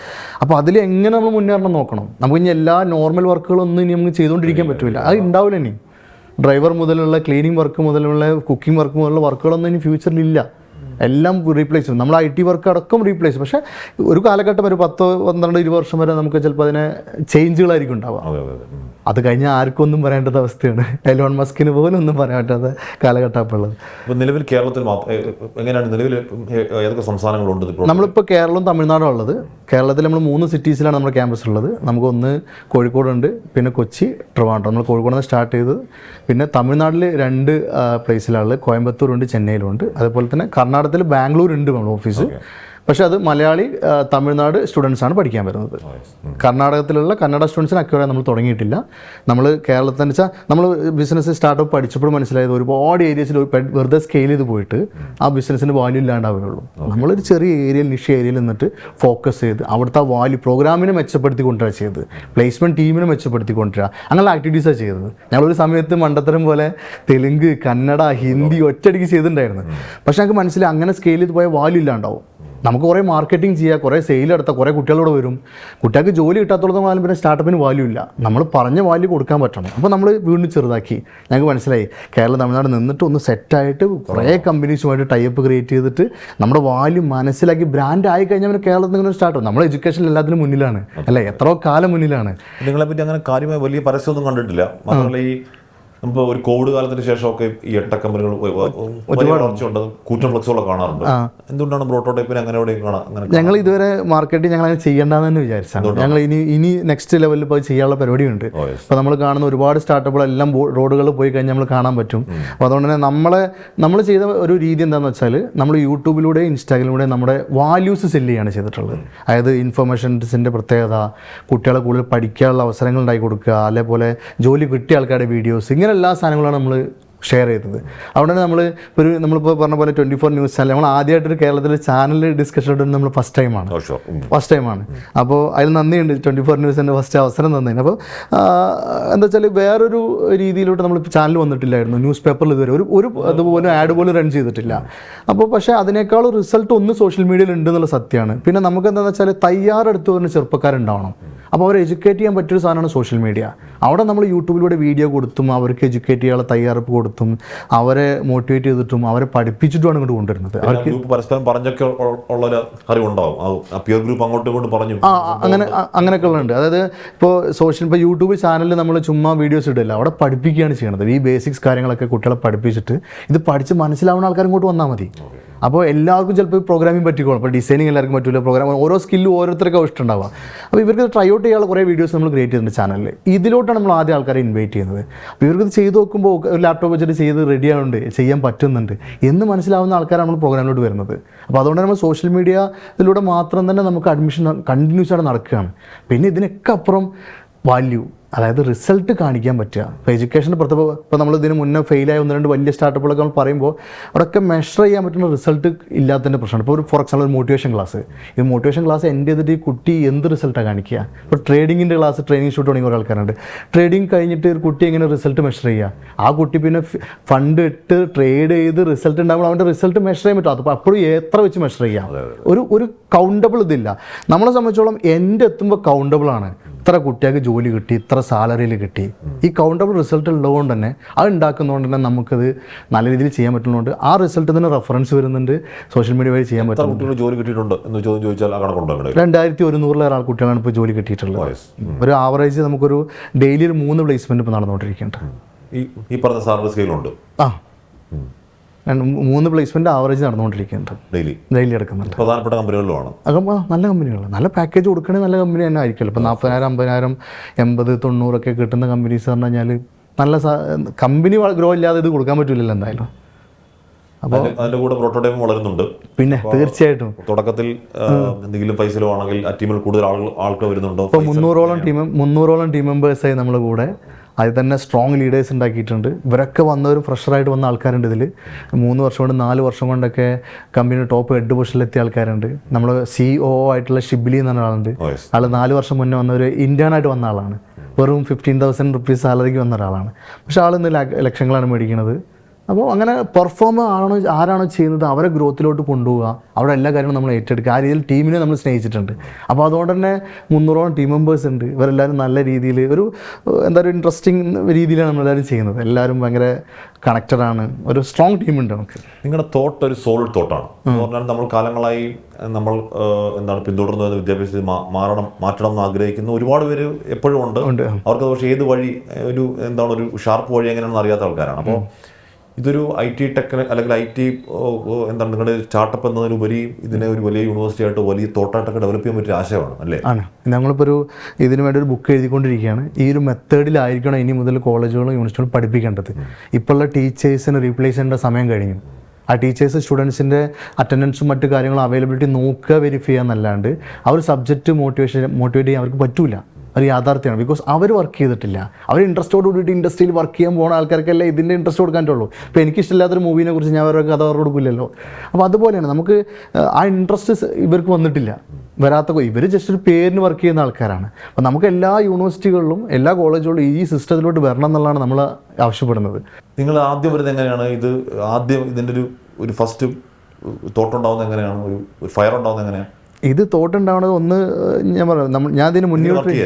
അപ്പോൾ അതിൽ എങ്ങനെ നമ്മൾ മുന്നേറണം നോക്കണം. നമുക്ക് ഇനി എല്ലാ നോർമൽ വർക്കുകളൊന്നും ഇനി നമുക്ക് ചെയ്തുകൊണ്ടിരിക്കാൻ പറ്റില്ല അത് ഉണ്ടാവില്ല ഇനി. ഡ്രൈവർ മുതലുള്ള ക്ലീനിങ് വർക്ക് മുതലുള്ള കുക്കിംഗ് വർക്ക് മുതലുള്ള വർക്കുകളൊന്നും ഇനി ഫ്യൂച്ചറിൽ ഇല്ല എല്ലാം റീപ്ലേസ് ചെയ്യും. നമ്മൾ ഐ ടി വർക്ക് അടക്കം റീപ്ലേസ് പക്ഷേ ഒരു കാലഘട്ടം ഒരു പത്തോ പന്ത്രണ്ടോ ഇരുപത് വർഷം വരെ നമുക്ക് ചിലപ്പോൾ അതിനെ ചേഞ്ചുകളായിരിക്കും ഉണ്ടാവുക. അതെ കഴിഞ്ഞാൽ ആർക്കും ഒന്നും പറയേണ്ടത് അവസ്ഥയാണ്. എലോൺ മസ്കിന് പോലും ഒന്നും പറയാൻ പറ്റാത്ത കാലഘട്ടമാണുള്ളത്. ഇപ്പോൾ നിലവിൽ കേരളത്തിൽ എങ്ങനെയാണ് നിലവിൽ ഏതൊക്കെ സംസ്ഥാനങ്ങളുണ്ട് നമ്മളിപ്പോൾ കേരളവും തമിഴ്നാടും ഉള്ളത്. കേരളത്തിൽ നമ്മൾ മൂന്ന് സിറ്റീസിലാണ് നമ്മുടെ ക്യാമ്പസ് ഉള്ളത്. നമുക്ക് ഒന്ന് കോഴിക്കോടുണ്ട് പിന്നെ കൊച്ചി ട്രിവാൻഡ്രം. നമ്മൾ കോഴിക്കോട് നിന്ന് സ്റ്റാർട്ട് ചെയ്തത്. പിന്നെ തമിഴ്നാട്ടിൽ രണ്ട് പ്ലേസിലാണ് കോയമ്പത്തൂരുണ്ട് ചെന്നൈയിലുണ്ട്. അതുപോലെ തന്നെ കർണാടകത്തിൽ ബാംഗ്ലൂർ ഉണ്ട് നമ്മുടെ ഓഫീസ് പക്ഷേ അത് മലയാളി തമിഴ്നാട് സ്റ്റുഡൻസ് ആണ് പഠിക്കാൻ വരുന്നത്. കർണാടകത്തിലുള്ള കന്നഡ സ്റ്റുഡൻസിന് അക്വയർ നമ്മൾ തുടങ്ങിയിട്ടില്ല. നമ്മൾ കേരളത്തിൽ വെച്ചാൽ നമ്മൾ ബിസിനസ് സ്റ്റാർട്ടപ്പ് പഠിച്ചപ്പോൾ മനസ്സിലായത് ഒരുപാട് ഏരിയസിൽ വെറുതെ സ്കെയിൽ ചെയ്ത് പോയിട്ട് ആ ബിസിനസ്സിന് വാല്യൂ ഇല്ലാണ്ടാവുകയുള്ളൂ. നമ്മളൊരു ചെറിയ ഏരിയയിൽ നിഷ ഏരിയയിൽ നിന്നിട്ട് ഫോക്കസ് ചെയ്ത് അവിടുത്തെ ആ വാല്യൂ പ്രോഗ്രാമിനെ മെച്ചപ്പെടുത്തി കൊണ്ടുവരാ ചെയ്ത് പ്ലേസ്മെന്റ് ടീമിനെ മെച്ചപ്പെടുത്തി കൊണ്ടുവരാ അങ്ങനെയുള്ള ആക്ടിവിറ്റീസാണ് ചെയ്തത്. ഞങ്ങളൊരു സമയത്ത് മണ്ടത്തരം പോലെ തെലുങ്ക് കന്നഡ ഹിന്ദി ഒറ്റയടിക്ക് ചെയ്തിട്ടുണ്ടായിരുന്നു. പക്ഷെ ഞങ്ങൾക്ക് മനസ്സിലായി അങ്ങനെ സ്കെയിൽ ചെയ്ത് പോയ വാല്യൂ ഇല്ലാണ്ടാവും. നമുക്ക് കുറേ മാർക്കറ്റിംഗ് ചെയ്യുക കുറേ സെയിൽ നടത്താം കുറേ കുട്ടികളോട് വരും. കുട്ടികൾക്ക് ജോലി കിട്ടാത്തോളം കാലം പിന്നെ സ്റ്റാർട്ടപ്പിന് വാല്യൂ ഇല്ല. നമ്മൾ പറഞ്ഞ വാല്യൂ കൊടുക്കാൻ പറ്റണം. അപ്പോൾ നമ്മൾ വീണ്ടും ചെറുതാക്കി. ഞങ്ങൾക്ക് മനസ്സിലായി. കേരളം തമിഴ്നാട് നിന്നിട്ട് ഒന്ന് സെറ്റായിട്ട് കുറേ കമ്പനീസുമായിട്ട് ടൈപ്പ് ക്രിയേറ്റ് ചെയ്തിട്ട് നമ്മുടെ വാല്യൂ മനസ്സിലാക്കി ബ്രാൻഡ് ആയി കഴിഞ്ഞാൽ പിന്നെ കേരളത്തിൽ നിന്ന് സ്റ്റാർട്ട് നമ്മൾ എഡ്യൂക്കേഷൻ എല്ലാത്തിനും മുന്നിലാണ്. അല്ലേ? എത്രയോ കാലം മുന്നിലാണ്. നിങ്ങളെ പറ്റി അങ്ങനെ കാര്യമായി വലിയ പരസ്യമൊന്നും കണ്ടിട്ടില്ല. മാത്രമല്ല ഈ നമുക്ക് ഒരു കോവിഡ് കാലത്തിന് ശേഷമൊക്കെ ഈ എട്ട കമ്പനികൾ വലിയ ഉണ്ട് കൂറ്റൻ ഫ്ലക്സുകളൊക്കെ കാണാറുണ്ട്. എന്തുകൊണ്ടാണ് പ്രോട്ടോടൈപ്പിന് അങ്ങനെ എവിടെയും കാണാം അങ്ങനെ ഞങ്ങൾ ഇതുവരെ മാർക്കറ്റിംഗ് ഞങ്ങൾ അങ്ങനെ ചെയ്യേണ്ടെന്ന് തന്നെ വിചാരിച്ചാണ് ഞങ്ങൾ ഇനി ഇനി നെക്സ്റ്റ് ലെവലിൽ പോയി ചെയ്യാനുള്ള പരിപാടിയുണ്ട്. അപ്പോൾ നമ്മൾ കാണുന്ന ഒരുപാട് സ്റ്റാർട്ടപ്പുകളെല്ലാം റോഡുകളിൽ പോയി കഴിഞ്ഞാൽ നമ്മൾ കാണാൻ പറ്റും. അപ്പോൾ അതുകൊണ്ട് തന്നെ നമ്മളെ നമ്മൾ ചെയ്ത ഒരു രീതി എന്താണെന്ന് വെച്ചാൽ നമ്മൾ യൂട്യൂബിലൂടെ ഇൻസ്റ്റാഗ്രാമിലൂടെ നമ്മുടെ വാല്യൂസ് സെല്ല് ചെയ്യാണ് ചെയ്തിട്ടുള്ളത്. അതായത് ഇൻഫർമേഷൻസിന്റെ പ്രത്യേകത കുട്ടികളെ കൂടുതൽ പഠിക്കാനുള്ള അവസരങ്ങൾ ഉണ്ടാക്കി കൊടുക്കുക അതേപോലെ ജോലി കിട്ടിയ ആൾക്കാരുടെ വീഡിയോസ് ഇങ്ങനെ എല്ലാ സാധനങ്ങളാണ് നമ്മൾ ഷെയർ ചെയ്തത്. അവിടെ നമ്മൾ ഒരു നമ്മളിപ്പോൾ പറഞ്ഞ പോലെ ട്വന്റി ഫോർ ന്യൂസ് ചാനൽ നമ്മൾ ആദ്യമായിട്ടൊരു കേരളത്തിലെ ചാനൽ ഡിസ്കഷൻ ഇടുന്നത് നമ്മൾ ഫസ്റ്റ് ടൈമാണ്. ഫസ്റ്റ് ടൈമാണ് അപ്പോൾ അതിൽ നന്ദിയുണ്ട് ട്വന്റി ഫോർ ന്യൂസിന്റെ ഫസ്റ്റ് അവസരം തന്നതിന് അപ്പോൾ എന്താ വെച്ചാൽ വേറൊരു രീതിയിലോട്ട് നമ്മൾ ചാനൽ വന്നിട്ടില്ലായിരുന്നു. ന്യൂസ് പേപ്പറിൽ ഇതുവരെ ഒരു ഒരു അതുപോലെ ആഡ് പോലും റൺ ചെയ്തിട്ടില്ല. അപ്പോൾ പക്ഷേ അതിനേക്കാൾ റിസൾട്ട് ഒന്ന് സോഷ്യൽ മീഡിയയിൽ ഉണ്ട് എന്നുള്ള സത്യമാണ്. പിന്നെ നമുക്ക് എന്താണെന്ന് വെച്ചാൽ തയ്യാറെടുത്ത് വരുന്ന ചെറുപ്പക്കാരുണ്ടാവണം. അപ്പോൾ അവരെ എഡ്യൂക്കേറ്റ് ചെയ്യാൻ പറ്റിയൊരു സാധനമാണ് സോഷ്യൽ മീഡിയ അവിടെ നമ്മൾ യൂട്യൂബിലൂടെ വീഡിയോ കൊടുത്തും അവർക്ക് എഡ്യൂക്കേറ്റ് ചെയ്യാനുള്ള തയ്യാറെടുപ്പ് കൊടുത്തും അവരെ മോട്ടിവേറ്റ് ചെയ്തിട്ടും അവരെ പഠിപ്പിച്ചിട്ടുമാണ് ഇങ്ങോട്ട് കൊണ്ടുവരുന്നത്. അവർക്ക് പരസ്പരം പറഞ്ഞൊക്കെ ഉള്ള അറിവുണ്ടാവും. ആ പിയർ ഗ്രൂപ്പ് അങ്ങോട്ടും ഇങ്ങോട്ടും പറഞ്ഞു. ആ അങ്ങനെ അങ്ങനെയൊക്കെ ഉള്ളുണ്ട് അതായത് ഇപ്പോൾ സോഷ്യൽ ഇപ്പോൾ യൂട്യൂബ് ചാനലിൽ നമ്മൾ ചുമ്മാ വീഡിയോസ് ഇടില്ല. അവിടെ പഠിപ്പിക്കുകയാണ് ചെയ്യണത്. ഈ ബേസിക്സ് കാര്യങ്ങളൊക്കെ കുട്ടികളെ പഠിപ്പിച്ചിട്ട് ഇത് പഠിച്ച് മനസ്സിലാവുന്ന ആൾക്കാർ ഇങ്ങോട്ട് വന്നാൽ മതി. അപ്പോൾ എല്ലാവർക്കും ചിലപ്പോൾ പ്രോഗ്രാമിംഗ് പറ്റിക്കോളും. അപ്പോൾ ഡിസൈനിങ് എല്ലാവർക്കും പറ്റില്ല പ്രോഗ്രാം ഓരോ സ്കില്ലും ഓരോരുത്തർക്കും ഇഷ്ടമുണ്ടാവുക. അപ്പോൾ ഇവർക്ക് ട്രൈ ഔട്ട് ചെയ്യാനുള്ള കുറേ വീഡിയോസ് നമ്മൾ ക്രിയേറ്റ് ചെയ്തിട്ടുണ്ട് ചാനലിൽ ഇതിലോട്ടാണ് നമ്മൾ ആദ്യം ആൾക്കാരെ ഇൻവൈറ്റ് ചെയ്യുന്നത്. അപ്പോൾ ഇവർക്ക് ചെയ്ത് നോക്കുമ്പോൾ ഒരു ലാപ്ടോപ്പ് വെച്ചിട്ട് ചെയ്ത് റെഡി ആവുന്നുണ്ട് ചെയ്യാൻ പറ്റുന്നുണ്ട് എന്ന് മനസ്സിലാവുന്ന ആൾക്കാരാണ് നമ്മൾ പ്രോഗ്രാമിലോട്ട് വരുന്നത്. അപ്പോൾ അതുകൊണ്ട് നമ്മൾ സോഷ്യൽ മീഡിയയിലൂടെ മാത്രം തന്നെ നമുക്ക് അഡ്മിഷൻ കണ്ടിന്യൂസ് ആയിട്ട് നടക്കുകയാണ്. പിന്നെ ഇതിനൊക്കെ അപ്പുറം വാല്യൂ അതായത് റിസൾട്ട് കാണിക്കാൻ പറ്റുക. ഇപ്പോൾ എഡ്യൂക്കേഷന്റെ പുറത്ത് ഇപ്പോൾ നമ്മൾ ഇതിന് മുന്നേ ഫെയിലായ ഒന്ന് രണ്ട് വലിയ സ്റ്റാർട്ടപ്പുകളൊക്കെ നമ്മൾ പറയുമ്പോൾ അവിടെയൊക്കെ മെഷർ ചെയ്യാൻ പറ്റുന്ന റിസൾട്ട് ഇല്ലാത്തതിന്റെ പ്രശ്നമാണ്. ഇപ്പോൾ ഒരു ഫോർ എക്സാമ്പിൾ ഒരു മോട്ടിവേഷൻ ക്ലാസ് ഈ മോട്ടിവേഷൻ ക്ലാസ് എന്റെ ചെയ്തിട്ട് ഈ കുട്ടി എന്ത് റിസൾട്ടാണ് കാണിക്കുക? ഇപ്പോൾ ട്രേഡിങ്ങിന്റെ ക്ലാസ് ട്രെയിനിങ് ഷൂട്ട് തുടങ്ങിയ കുറേ ആൾക്കാരുണ്ട്. ട്രേഡിങ് കഴിഞ്ഞിട്ട് ഒരു കുട്ടി എങ്ങനെ റിസൾട്ട് മെഷർ ചെയ്യുക? ആ കുട്ടി പിന്നെ ഫണ്ട് ഇട്ട് ട്രേഡ് ചെയ്ത് റിസൾട്ട് ഉണ്ടാകുമ്പോൾ അവന്റെ റിസൾട്ട് മെഷർ ചെയ്യാൻ പറ്റും. അപ്പോൾ അപ്പോഴും എത്ര വെച്ച് മെഷർ ചെയ്യാം? ഒരു ഒരു കൗണ്ടബിൾ ഇതില്ല. നമ്മളെ സംബന്ധിച്ചോളം എന്റെ എത്തുമ്പോൾ കൗണ്ടബിൾ ആണ്. ഇത്ര കുട്ടികൾക്ക് ജോലി കിട്ടി ഇത്ര സാലറിയിൽ കിട്ടി. ഈ കൗണ്ടബിൾ റിസൾട്ട് ഉള്ളതുകൊണ്ട് തന്നെ അത് ഉണ്ടാക്കുന്നതുകൊണ്ട് തന്നെ നമുക്കത് നല്ല രീതിയിൽ ചെയ്യാൻ പറ്റുന്നതുകൊണ്ട് ആ റിസൾട്ട് തന്നെ റെഫറൻസ് വരുന്നുണ്ട് സോഷ്യൽ മീഡിയ വഴി ചെയ്യാൻ പറ്റും കുട്ടികൾ ജോലി കിട്ടിയിട്ടുണ്ട് എന്ന് ചോദ്യം ചോദിച്ചാൽ രണ്ടായിരത്തി ഒരുന്നൂറിലേറെ ആൾ കുട്ടികളാണ് ഇപ്പോൾ ജോലി കിട്ടിയിട്ടുള്ളത്. ഒരു ആവറേജ് നമുക്കൊരു ഡെയിലി ഒരു മൂന്ന് പ്ലേസ്മെന്റ് ഇപ്പോൾ നടന്നുകൊണ്ടിരിക്കുന്നുണ്ട്. ഈ പറഞ്ഞ സാലറി സ്കെയിലുണ്ട് ആ. മൂന്ന് പ്ലേസ്മെന്റ് ആവറേജ് നടന്നുകൊണ്ടിരിക്കുന്നുണ്ട്. ഡെയിലി ഡെയിലി എടുക്കുന്നുണ്ട്. പ്രധാനപ്പെട്ട കമ്പനികളിലുമാണ്. അപ്പം നല്ല കമ്പനികളാണ്. നല്ല പാക്കേജ് കൊടുക്കണമെങ്കിൽ നല്ല കമ്പനി തന്നെ ആയിരിക്കുമല്ലോ ഇപ്പോൾ നാൽപ്പതിനായിരം അമ്പതിനായിരം എൺപത് തൊണ്ണൂറൊക്കെ കിട്ടുന്ന കമ്പനീസ് പറഞ്ഞു കഴിഞ്ഞാൽ നല്ല കമ്പനി ഗ്രോ ഇല്ലാതെ ഇത് കൊടുക്കാൻ പറ്റില്ലല്ലോ എന്തായാലും. അപ്പോൾ അതിന്റെ കൂടെ പ്രോട്ടോടൈപ്പ് വളരുന്നുണ്ട്. പിന്നെ തീർച്ചയായിട്ടും. തുടക്കത്തിൽ എന്തെങ്കിലും പൈസ ആണെങ്കിൽ ആ ടീമിൽ കൂടുതൽ ആളുകൾ ആൾക്കാർ വരുന്നുണ്ടോ? ഇപ്പോൾ മുന്നൂറോളം ടീം മുന്നൂറോളം ടീം മെമ്പേഴ്സായി നമ്മൾ കൂടെ അതിൽ തന്നെ സ്ട്രോങ് ലീഡേഴ്സ് ഉണ്ടാക്കിയിട്ടുണ്ട്. ഇവരൊക്കെ വന്നവരും ഫ്രഷറായിട്ട് വന്ന ആൾക്കാരുണ്ട് ഇതിൽ മൂന്ന് വർഷം കൊണ്ട് നാല് വർഷം കൊണ്ടൊക്കെ കമ്പനി ടോപ്പ് ഹെഡ് പൊസിഷനിലെത്തിയ ആൾക്കാരുണ്ട്. നമ്മൾ സി ഒ ആയിട്ടുള്ള ഷിബിലി എന്ന് പറഞ്ഞ ആളുണ്ട് Oh, ആൾ നാല് വർഷം മുന്നേ വന്ന ഒരു ഇന്ത്യൻ ആയിട്ട് വന്ന ആളാണ്. വെറും ഫിഫ്റ്റീൻ തൗസൻഡ് റുപ്പീസ് സാലറിക്ക് വന്ന ഒരാളാണ്. പക്ഷെ ആൾ ഇന്ന് ലക്ഷങ്ങളാണ് മേടിക്കുന്നത്. അപ്പോൾ അങ്ങനെ പെർഫോം ആണോ ആരാണോ ചെയ്യുന്നത് അവരെ ഗ്രോത്തിലോട്ട് കൊണ്ടുപോകുക അവിടെ എല്ലാ കാര്യങ്ങളും നമ്മൾ ഏറ്റെടുക്കുക. ആ രീതിയിൽ ടീമിനെ നമ്മൾ സ്നേഹിച്ചിട്ടുണ്ട്. അപ്പോൾ അതുകൊണ്ട് തന്നെ മുന്നൂറോളം ടീം മെമ്പേഴ്സ് ഉണ്ട്. ഇവരെല്ലാവരും നല്ല രീതിയിൽ ഒരു എന്താ പറയുക ഇൻട്രസ്റ്റിംഗ് രീതിയിലാണ് നമ്മളെല്ലാവരും ചെയ്യുന്നത്. എല്ലാവരും ഭയങ്കര കണക്റ്റഡ് ആണ്. ഒരു സ്ട്രോങ് ടീമുണ്ട് നമുക്ക്. നിങ്ങളുടെ തോട്ട് ഒരു സോളിഡ് തോട്ടാണ് എന്ന് പറഞ്ഞാൽ നമ്മൾ കാലങ്ങളായി നമ്മൾ എന്താണ് പിന്തുടർന്നു വരുന്ന വിദ്യാഭ്യാസത്തിൽ മാറണം മാറ്റണം എന്ന് ആഗ്രഹിക്കുന്ന ഒരുപാട് പേര് എപ്പോഴും ഉണ്ട്. ഉണ്ട്. അവർക്ക് പക്ഷേ ഏത് വഴി ഒരു എന്താണ് ഒരു ഷാർപ്പ് വഴി എങ്ങനെയാണെന്ന് അറിയാത്ത ആൾക്കാരാണ്. അപ്പോൾ ഇതൊരു ഐ ടി ടെക് അല്ലെങ്കിൽ ഐ ടി എന്താണ് നിങ്ങളുടെ സ്റ്റാർട്ടപ്പ് എന്നതിനുപരി ഇതിനെ ഒരു വലിയ യൂണിവേഴ്സിറ്റി ആയിട്ട് വലിയ തോട്ടായിട്ടൊക്കെ ഡെവലപ്പ് ചെയ്യാൻ പറ്റിയ ആശയമാണ് അല്ലേ? ആണ്. ഞങ്ങളിപ്പോൾ ഒരു ഇതിന് വേണ്ടി ഒരു ബുക്ക് എഴുതിക്കൊണ്ടിരിക്കുകയാണ്. ഈ ഒരു മെത്തേഡിലായിരിക്കണം ഇനി മുതൽ കോളേജുകളും യൂണിവേഴ്സിറ്റികളും പഠിപ്പിക്കേണ്ടത്. ഇപ്പോഴുള്ള ടീച്ചേഴ്സിന് റീപ്ലേസ് ചെയ്യേണ്ട സമയം കഴിഞ്ഞു. ആ ടീച്ചേഴ്സ് സ്റ്റുഡൻസിന്റെ അറ്റൻഡൻസും മറ്റു കാര്യങ്ങളും അവൈലബിലിറ്റി നോക്കുക വെരിഫൈ ചെയ്യാന്നല്ലാണ്ട് ആ ഒരു സബ്ജക്റ്റ് മോട്ടിവേഷൻ മോട്ടിവേറ്റ് ചെയ്യാൻ അവർക്ക് പറ്റൂല. ഒരു യാഥാർത്ഥ്യമാണ്. ബിക്കോസ് അവർ വർക്ക് ചെയ്തിട്ടില്ല. അവർ ഇൻട്രസ്റ്റോട് കൂടിയിട്ട് ഇൻഡസ്ട്രിയിൽ വർക്ക് ചെയ്യാൻ പോകുന്ന ആൾക്കാർക്കല്ലേ ഇതിന്റെ ഇൻട്രസ്റ്റ് കൊടുക്കാനുള്ളൂ. ഇപ്പോൾ എനിക്ക് ഇഷ്ടമില്ലാത്തൊരു മൂവിനെ കുറിച്ച് ഞാൻ അവരുടെ കഥ അവർക്ക് കൊടുക്കില്ലല്ലോ അപ്പോൾ അതുപോലെയാണ് നമുക്ക് ആ ഇൻട്രസ്റ്റ് ഇവർക്ക് വന്നിട്ടില്ല. വരാത്ത ഇവർ ജസ്റ്റ് ഒരു പേരിന് വർക്ക് ചെയ്യുന്ന ആൾക്കാരാണ്. അപ്പോൾ നമുക്ക് എല്ലാ യൂണിവേഴ്സിറ്റികളിലും എല്ലാ കോളേജുകളിലും ഈ സിസ്റ്റത്തിലോട്ട് വരണം എന്നുള്ളതാണ് നമ്മൾ ആവശ്യപ്പെടുന്നത്. നിങ്ങൾ ആദ്യം വരുന്നത് എങ്ങനെയാണ്? ഇത് ആദ്യം ഇതിന്റെ ഒരു ഒരു ഫസ്റ്റ് തോട്ടുണ്ടാവുന്നത് എങ്ങനെയാണ്? ഒരു ഫയർ ഉണ്ടാവുന്നത് എങ്ങനെയാണ്? ഇത് തോട്ടുണ്ടാവണത് ഒന്ന് ഞാൻ പറഞ്ഞു നമ്മൾ ഞാൻ ഇതിന് മുന്നോട്ട്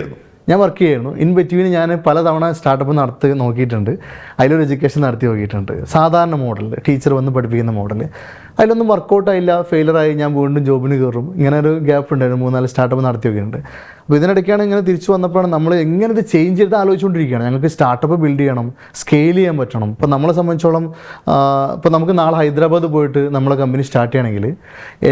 ഞാൻ വർക്ക് ചെയ്യായിരുന്നു ഇൻ ബിറ്റ്വീൻ ഞാൻ പലതവണ സ്റ്റാർട്ടപ്പ് നടത്തി നോക്കിയിട്ടുണ്ട്. അതിലൊരു എഡ്യൂക്കേഷൻ നടത്തി നോക്കിയിട്ടുണ്ട്. സാധാരണ മോഡൽ ടീച്ചർ വന്ന് പഠിപ്പിക്കുന്ന മോഡൽ അതിലൊന്നും വർക്കൗട്ട് ആയില്ല ഫെയിലറായി ഞാൻ വീണ്ടും ജോബിന് കയറും ഇങ്ങനെ ഒരു ഗ്യാപ്പ് ഉണ്ടായിരുന്നു മൂന്നാൽ സ്റ്റാർട്ടപ്പ് നടത്തി ഉണ്ട് അപ്പോൾ ഇതിനിടയ്ക്കാണ് ഇങ്ങനെ തിരിച്ചു വന്നപ്പോഴാണ് നമ്മൾ എങ്ങനെ ഇത് ചേഞ്ച് ചെയ്ത് ആലോചിച്ചുകൊണ്ടിരിക്കുകയാണ്. ഞങ്ങൾക്ക് സ്റ്റാർട്ടപ്പ് ബിൽഡ് ചെയ്യണം സ്കെയിൽ ചെയ്യാൻ പറ്റണം. ഇപ്പോൾ നമ്മളെ സംബന്ധിച്ചോളം ഇപ്പോൾ നമുക്ക് നാളെ ഹൈദരാബാദ് പോയിട്ട് നമ്മളെ കമ്പനി സ്റ്റാർട്ട് ചെയ്യണമെങ്കിൽ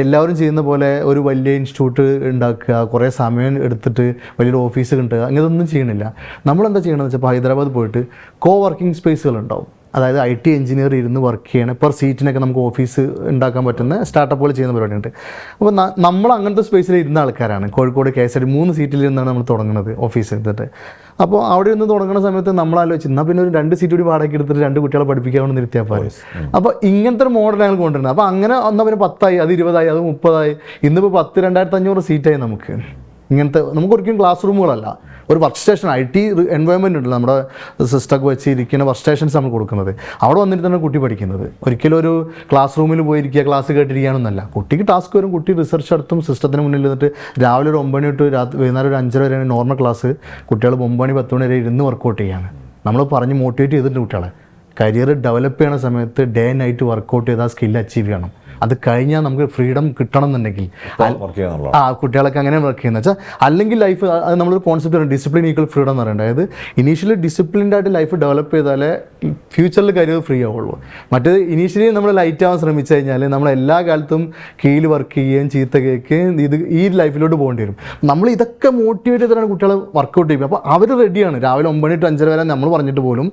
എല്ലാവരും ചെയ്യുന്ന പോലെ ഒരു വലിയ ഇൻസ്റ്റിറ്റ്യൂട്ട് ഉണ്ടാക്കുക കുറേ സമയം എടുത്തിട്ട് വലിയൊരു ഓഫീസ് കിട്ടുക അങ്ങനെയൊന്നും ചെയ്യണില്ല. നമ്മളെന്താ ചെയ്യണമെന്ന് വെച്ചാൽ ഹൈദരാബാദ് പോയിട്ട് കോ വർക്കിംഗ് സ്പേസുകൾ ഉണ്ടാവും അതായത് ഐ ടി എഞ്ചിനീയർ ഇരുന്ന് വർക്ക് ചെയ്യണ പെർ സീറ്റിനൊക്കെ നമുക്ക് ഓഫീസ് ഉണ്ടാക്കാൻ പറ്റുന്ന സ്റ്റാർട്ടപ്പുകൾ ചെയ്യുന്ന പരിപാടിയുണ്ട്. അപ്പോൾ നമ്മൾ അങ്ങനത്തെ സ്പേസിൽ ഇരുന്ന ആൾക്കാരാണ്. കോഴിക്കോട് കെ എസ് ഐ മൂന്ന് സീറ്റിലിരുന്നാണ് നമ്മൾ തുടങ്ങുന്നത് ഓഫീസ് എടുത്തിട്ട്. അപ്പോൾ അവിടെ ഇരുന്ന് തുടങ്ങുന്ന സമയത്ത് നമ്മൾ ആലോചിച്ച് എന്നാൽ പിന്നെ ഒരു രണ്ട് സീറ്റ് കൂടി വാടകയ്ക്ക് എടുത്തിട്ട് രണ്ട് കുട്ടികളെ പഠിപ്പിക്കാമെന്ന് നിർത്തിയാൽ പോലെ അപ്പോൾ ഇങ്ങനത്തെ ഒരു മോഡൽ ഞങ്ങൾ കൊണ്ടുവരുന്നത്. അപ്പോൾ അങ്ങനെ എന്നാൽ പിന്നെ പത്തായി അത് ഇരുപതായി അത് മുപ്പതായി. ഇന്നിപ്പോൾ പത്ത് രണ്ടായിരത്തി അഞ്ഞൂറ് സീറ്റായി നമുക്ക്. ഇങ്ങനത്തെ നമുക്ക് ഒരിക്കലും ക്ലാസ് റൂമുകളല്ല ഒരു work station I T environment ഉണ്ടല്ലോ നമ്മുടെ സിസ്റ്റമൊക്കെ വെച്ച് വർക്ക് സ്റ്റേഷൻസ് നമ്മൾ കൊടുക്കുന്നത്. അവിടെ വന്നിട്ട് തന്നെ കുട്ടി പഠിക്കുന്നത്. ഒരിക്കലും ഒരു ക്ലാസ് റൂമിൽ പോയിരിക്കുക ക്ലാസ് കേട്ടിരിക്കുകയാണെന്നല്ല. കുട്ടിക്ക് ടാസ്ക് വരും കുട്ടി റിസർച്ച് നടത്തും സിസ്റ്റത്തിന് മുന്നിൽ നിന്നിട്ട് രാവിലെ ഒരു ഒമ്പത് മണി തൊട്ട് രാത്രി വൈകുന്നേരം ഒരു അഞ്ചര വരെയാണ് നോർമൽ ക്ലാസ് കുട്ടികൾ ഒമ്പത് മണി പത്ത് മണി വരെ ഇരുന്ന് വർക്കൗട്ട് ചെയ്യാണ്. നമ്മൾ പറഞ്ഞ് മോട്ടിവേറ്റ് ചെയ്തിട്ടുണ്ട് കുട്ടികളെ. കരിയർ ഡെവലപ്പ് ചെയ്യണ സമയത്ത് ഡേ നൈറ്റ് വർക്കൗട്ട് ചെയ്ത് ആ സ്കില്ല് അച്ചീവ് ചെയ്യണം. അത് കഴിഞ്ഞാൽ നമുക്ക് ഫ്രീഡം കിട്ടണം എന്നുണ്ടെങ്കിൽ ആ കുട്ടികളൊക്കെ അങ്ങനെ വർക്ക് ചെയ്യുന്ന വെച്ചാൽ അല്ലെങ്കിൽ ലൈഫ് അത് നമ്മളൊരു കോൺസെപ്റ്റ് ഉണ്ട് ഡിസിപ്ലിൻ ഈക്വൽ ഫ്രീഡം എന്ന് പറയുന്നത് അതായത് ഇനീഷ്യലി ഡിസിപ്ലിൻഡ് ആയിട്ട് ലൈഫ് ഡെവലപ്പ് ചെയ്താലേ ഫ്യൂച്ചറിൽ കരിയർ ഫ്രീ ആവുള്ളൂ. മറ്റേത് ഇനീഷ്യലി നമ്മൾ ലൈറ്റ് ആവാൻ ശ്രമിച്ചു കഴിഞ്ഞാൽ നമ്മൾ എല്ലാ കാലത്തും കീഴിൽ വർക്ക് ചെയ്യുകയും ചീത്ത കേൾക്കുകയും ഇത് ഈ ലൈഫിലോട്ട് പോകേണ്ടി വരും. നമ്മൾ ഇതൊക്കെ മോട്ടിവേറ്റ് ചെയ്തിട്ടാണ് കുട്ടികൾ വർക്കൗട്ട് ചെയ്യുക. അപ്പോൾ അവർ റെഡിയാണ് രാവിലെ ഒമ്പത് ടു അഞ്ചര വരെ നമ്മൾ പറഞ്ഞിട്ട് പോലും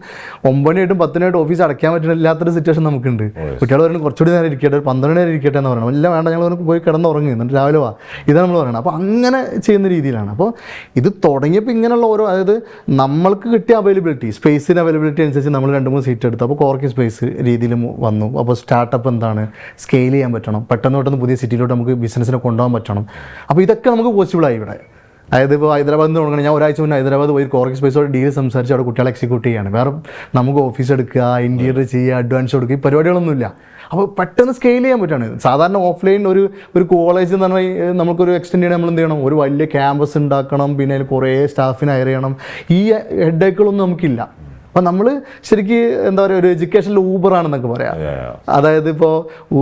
ഒമ്പത് ടു പത്തിനായിട്ട് ഓഫീസ് അടയ്ക്കാൻ പറ്റില്ലാത്തൊരു സിറ്റുവേഷൻ നമുക്കുണ്ട്. കുട്ടികൾ പറയുന്നത് കുറച്ചുകൂടി നേരം ഇരിക്കട്ടെ ഒരു പന്ത്രണ്ട് വരെ ഇരിക്കട്ടെ എന്ന് പറയണം. ഇല്ല വേണ്ട ഞങ്ങൾ പോയി കിടന്നുറങ്ങി. എന്നിട്ട് രാവിലെ വാ. ഇതാണ് നമ്മൾ പറയുന്നത് അപ്പോൾ അങ്ങനെ ചെയ്യുന്ന രീതിയിലാണ്. അപ്പോൾ ഇത് തുടങ്ങിയപ്പോൾ ഇങ്ങനെയുള്ള ഓരോ അതായത് നമ്മൾക്ക് കിട്ടിയ അവൈലബിലിറ്റി സ്പേസിന് അവൈലബിലിറ്റി അനുസരിച്ച് നമ്മൾ രണ്ട് മൂന്ന് സീറ്റ് എടുത്തു. അപ്പോൾ കോർക്കി സ്പേസ് രീതിയിൽ വന്നു. അപ്പോൾ സ്റ്റാർട്ടപ്പ് എന്താണ്? സ്കെയിൽ ചെയ്യാൻ പറ്റണം. പെട്ടെന്ന് പെട്ടെന്ന് പുതിയ സിറ്റിയിലോട്ട് നമുക്ക് ബിസിനസ്സിനെ കൊണ്ടുപോകാൻ പറ്റണം. അപ്പോൾ ഇതൊക്കെ നമുക്ക് പോസിബിളായി ഇവിടെ. അതായത് ഇപ്പോൾ ഹൈദരാബാദിൽ നിന്ന് തുടങ്ങണം ഞാൻ ഒരാഴ്ച മുന്നേ ഹൈദരാബാദ് പോയി കോർക്കി സ്പേസോട് ഡീൽ സംസാരിച്ച് അവിടെ കുട്ടികളെ എക്സിക്യൂട്ട് ചെയ്യാണ്. വേറെ നമുക്ക് ഓഫീസ് എടുക്കുക ഇന്റീരിയർ ചെയ്യുക അഡ്വാൻസ് കൊടുക്കുക ഈ പരിപാടികളൊന്നുമില്ല. അപ്പോൾ പെട്ടെന്ന് സ്കെയിൽ ചെയ്യാൻ പറ്റുകയാണ്. സാധാരണ ഓഫ്ലൈൻ ഒരു ഒരു കോളേജ് എന്ന് പറഞ്ഞാൽ നമുക്കൊരു എക്സ്റ്റെൻഡ് ചെയ്യണം നമ്മൾ എന്ത് ചെയ്യണം? ഒരു വലിയ ക്യാമ്പസ് ഉണ്ടാക്കണം പിന്നെ അതിൽ കുറേ സ്റ്റാഫിനെ ഹയർ ചെയ്യണം. ഈ ഹെഡേക്കുകളൊന്നും നമുക്കില്ല. അപ്പം നമ്മൾ ശരിക്ക് എന്താ പറയുക ഒരു എഡ്യൂക്കേഷനിൽ ഊബറാണെന്നൊക്കെ പറയാം. അതായത് ഇപ്പോൾ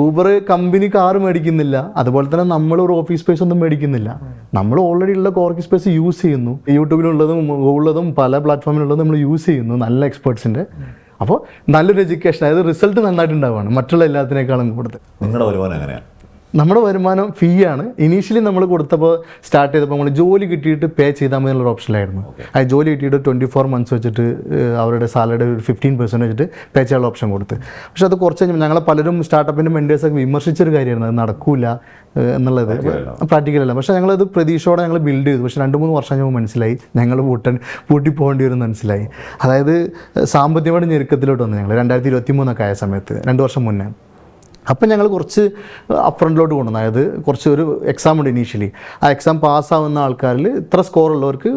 ഊബർ കമ്പനി കാർ മേടിക്കുന്നില്ല അതുപോലെ തന്നെ നമ്മൾ ഒരു ഓഫീസ് സ്പേസ് ഒന്നും മേടിക്കുന്നില്ല. നമ്മൾ ഓൾറെഡി ഉള്ള കോർക്കി സ്പേസ് യൂസ് ചെയ്യുന്നു. യൂട്യൂബിലുള്ളതും ഗൂഗിളിലതും പല പ്ലാറ്റ്ഫോമിലുള്ളതും നമ്മൾ യൂസ് ചെയ്യുന്നു നല്ല എക്സ്പേർട്സിന്റെ അപ്പോൾ നല്ലൊരു എഡ്യൂക്കേഷൻ അതായത് റിസൾട്ട് നന്നായിട്ടുണ്ടാവുകയാണ് മറ്റുള്ള എല്ലാത്തിനേക്കാളും കൂടുതൽ. നിങ്ങളുടെ വരുമാനം എങ്ങനെയാണ് നമ്മുടെ വരുമാനം ഫീ ആണ്. ഇനീഷ്യലി നമ്മൾ കൊടുത്തപ്പോൾ സ്റ്റാർട്ട് ചെയ്തപ്പോൾ നമ്മൾ ജോലി കിട്ടിയിട്ട് പേ ചെയ്താൽ മതി എന്നുള്ള ഓപ്ഷനിലായിരുന്നു ആ ജോലി കിട്ടിയിട്ട് ട്വന്റി ഫോർ മന്ത്സ് വെച്ചിട്ട് അവരുടെ സാലറി ഒരു ഫിഫ്റ്റീൻ പെർസെന്റ് വെച്ചിട്ട് പേ ചെയ്യാനുള്ള ഓപ്ഷൻ കൊടുത്ത്. പക്ഷെ അത് കുറച്ച് കഴിഞ്ഞാൽ ഞങ്ങളെ പലരും സ്റ്റാർട്ടപ്പിന്റെ മെന്റേഴ്സൊക്കെ വിമർശിച്ചൊരു കാര്യമായിരുന്നു. അത് നടക്കില്ല എന്നുള്ളത്. പ്രാക്ടിക്കൽ അല്ല. പക്ഷേ ഞങ്ങളത് പ്രതീക്ഷയോടെ ഞങ്ങൾ ബിൽഡ് ചെയ്തു. പക്ഷേ രണ്ട് മൂന്ന് വർഷം ഞങ്ങൾ മനസ്സിലായി. ഞങ്ങൾ പൂട്ടൻ പൂട്ടി പോകേണ്ടി വരും മനസ്സിലായി. അതായത് സാമ്പത്തികമായിട്ട് ഞെരുക്കത്തിലോട്ട് വന്നു ഞങ്ങൾ രണ്ടായിരത്തി ഇരുപത്തി മൂന്നൊക്കെ ആയ സമയത്ത് രണ്ട് വർഷം മുന്നേ. അപ്പം ഞങ്ങൾ കുറച്ച് അപ്രണ്ടിലോട്ട് കൊണ്ടു അതായത് കുറച്ച് ഒരു എക്സാം ഉണ്ട് ഇനീഷ്യലി ആ എക്സാം പാസ്സാവുന്ന ആൾക്കാരിൽ ഇത്ര സ്കോർ ഉള്ളവർക്ക്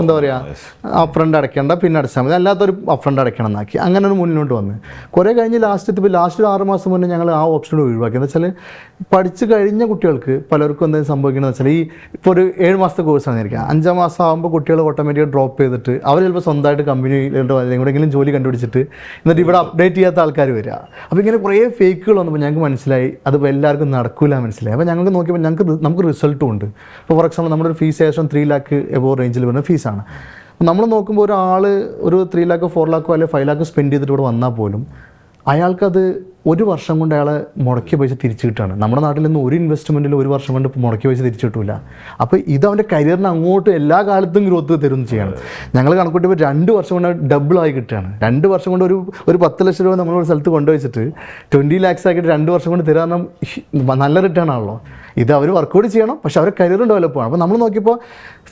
എന്താ പറയുക അപ്രണ്ട് അടയ്ക്കേണ്ട പിന്നെ അടച്ചാൽ മതി. അല്ലാത്തൊരു അപ്രണ്ട് അടയ്ക്കണം എന്നാക്കി. അങ്ങനെ ഒരു മുന്നിലോട്ട് വന്ന്. കുറേ കഴിഞ്ഞ് ലാസ്റ്റ് ഇപ്പോൾ ലാസ്റ്റ് ഒരു ആറ് മാസം മുന്നേ ഞങ്ങൾ ആ ഓപ്ഷൻ ഒഴിവാക്കി. എന്ന് വെച്ചാൽ പഠിച്ച് കഴിഞ്ഞ കുട്ടികൾക്ക് പലർക്കും എന്തെങ്കിലും സംഭവിക്കണമെന്ന് വെച്ചാൽ ഈ ഇപ്പോൾ ഒരു ഏഴ് മാസത്തെ കോഴ്സാണ് ഇരിക്കുക അഞ്ചാം മാസം ആകുമ്പോൾ കുട്ടികൾ ഓട്ടോമാറ്റിക് ഡ്രോപ്പ് ചെയ്തിട്ട് അവർ ചിലപ്പോൾ സ്വന്തമായിട്ട് കമ്പനിയിലോട്ടോ അല്ലെങ്കിൽ എവിടെയെങ്കിലും ജോലി കണ്ടുപിടിച്ചിട്ട് എന്നിട്ട് ഇവിടെ അപ്ഡേറ്റ് ചെയ്യാത്ത ആൾക്കാർ വരിക അപ്പോൾ ഇങ്ങനെ കുറേ ഫേക്കുകൾ വന്നപ്പോൾ ഞങ്ങൾക്ക് മനസ്സിലായി. അത് എല്ലാവർക്കും നടക്കില്ല മനസ്സിലായി. അപ്പോൾ ഞങ്ങൾക്ക് നോക്കിയപ്പോൾ ഞങ്ങൾക്ക് നമുക്ക് റിസൾട്ടും ഉണ്ട്. ഇപ്പോൾ ഫോർ എക്സാമ്പിൾ നമ്മുടെ ഒരു ഫീസ് ഏകദേശം ത്രീ ലാക്ക് എബോ റേഞ്ചിൽ വരുന്ന ഫീസാണ് നമ്മൾ നോക്കുമ്പോൾ ഒരാൾ ഒരു ത്രീ ലാക്കോ ഫോർ ലാക്കോ അല്ലെങ്കിൽ ഫൈവ് ലാക്കോ സ്പെൻഡ് ചെയ്തിട്ട് ഇവിടെ വന്നാൽ പോലും അയാൾക്കത് ഒരു വർഷം കൊണ്ട് അയാൾ മുടക്കിയ പൈസ തിരിച്ചു കിട്ടുകയാണ്. നമ്മുടെ നാട്ടിൽ നിന്ന് ഒരു ഇൻവെസ്റ്റ്മെന്റിൽ ഒരു വർഷം കൊണ്ട് മുടക്കിയ പൈസ തിരിച്ചു കിട്ടില്ല അപ്പോൾ ഇത് അവന്റെ കരിയറിന് അങ്ങോട്ട് എല്ലാ കാലത്തും ഗ്രോത്ത് തരും ചെയ്യണം. ഞങ്ങൾ കണക്കൂട്ടിയപ്പോൾ രണ്ട് വർഷം കൊണ്ട് ഡബിൾ ആയി കിട്ടുകയാണ്. രണ്ട് വർഷം കൊണ്ട് ഒരു ഒരു പത്ത് ലക്ഷം രൂപ നമ്മൾ ഒരു സ്ഥലത്ത് കൊണ്ടുവച്ചിട്ട് ട്വന്റി ലാക്സ് ആക്കിയിട്ട് രണ്ട് വർഷം കൊണ്ട് തരാൻ നല്ല റിട്ടേൺ ആണല്ലോ. ഇത് അവർ വർക്കൗട്ട് ചെയ്യണം പക്ഷെ അവരുടെ കരിയർ ഡെവലപ്പ് ചെയ്യണം. അപ്പോൾ നമ്മൾ നോക്കിയപ്പോൾ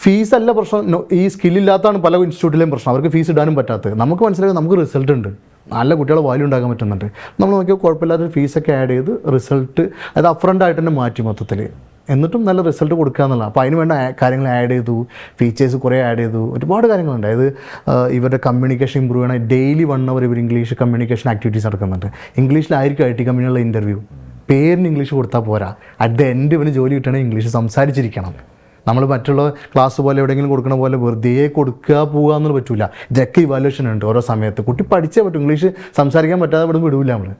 ഫീസ് അല്ല പ്രശ്നം. ഈ സ്കില്ലില്ലാത്തതാണ് പല ഇൻസ്റ്റിറ്റ്യൂട്ടിലെയും പ്രശ്നം. അവർക്ക് ഫീസ് ഇടാനും പറ്റാത്തത്. നമുക്ക് മനസ്സിലായി നമുക്ക് റിസൾട്ട് ഉണ്ട്. നല്ല കുട്ടികളെ വാല്യൂ ഉണ്ടാക്കാൻ പറ്റുന്നുണ്ട്. നമ്മൾ നോക്കിയാൽ കുഴപ്പമില്ലാത്ത ഫീസൊക്കെ ആഡ് ചെയ്ത് റിസൾട്ട് അത് അപ്രണ്ട് ആയിട്ട് തന്നെ മാറ്റി മൊത്തത്തിൽ. എന്നിട്ടും നല്ല റിസൾട്ട് കൊടുക്കുക എന്നുള്ള അപ്പോൾ അതിന് വേണ്ട കാര്യങ്ങൾ ആഡ് ചെയ്തു ഫീച്ചേഴ്സ് കുറേ ആഡ് ചെയ്തു ഒരുപാട് കാര്യങ്ങളുണ്ട്. അതായത് ഇവരുടെ കമ്മ്യൂണിക്കേഷൻ ഇമ്പ്രൂവ് ചെയ്യണം. ഡെയിലി വൺ അവർ ഇവർ ഇംഗ്ലീഷ് കമ്മ്യൂണിക്കേഷൻ ആക്ടിവിറ്റീസ് നടക്കുന്നുണ്ട്. ഇംഗ്ലീഷിലായിരിക്കും ഐ ടി കമ്പനികളുടെ ഇന്റർവ്യൂ പേരിന് ഇംഗ്ലീഷ് കൊടുത്താൽ പോരാ. അറ്റ് ദ എൻഡ് ഇവന് ജോലി കിട്ടണമെങ്കിൽ ഇംഗ്ലീഷ് സംസാരിച്ചിരിക്കണം. നമ്മൾ മറ്റുള്ള ക്ലാസ് പോലെ എവിടെയെങ്കിലും കൊടുക്കണ പോലെ വെറുതെ കൊടുക്കുക പോകുക എന്നുള്ളത് പറ്റില്ല ഇതൊക്കെ ഇവാലുവേഷൻ ഉണ്ട് ഓരോ സമയത്ത്. കുട്ടി പഠിച്ചേ പറ്റും. ഇംഗ്ലീഷ് സംസാരിക്കാൻ പറ്റാതെ ഇവിടെ വിടില്ല നമ്മൾ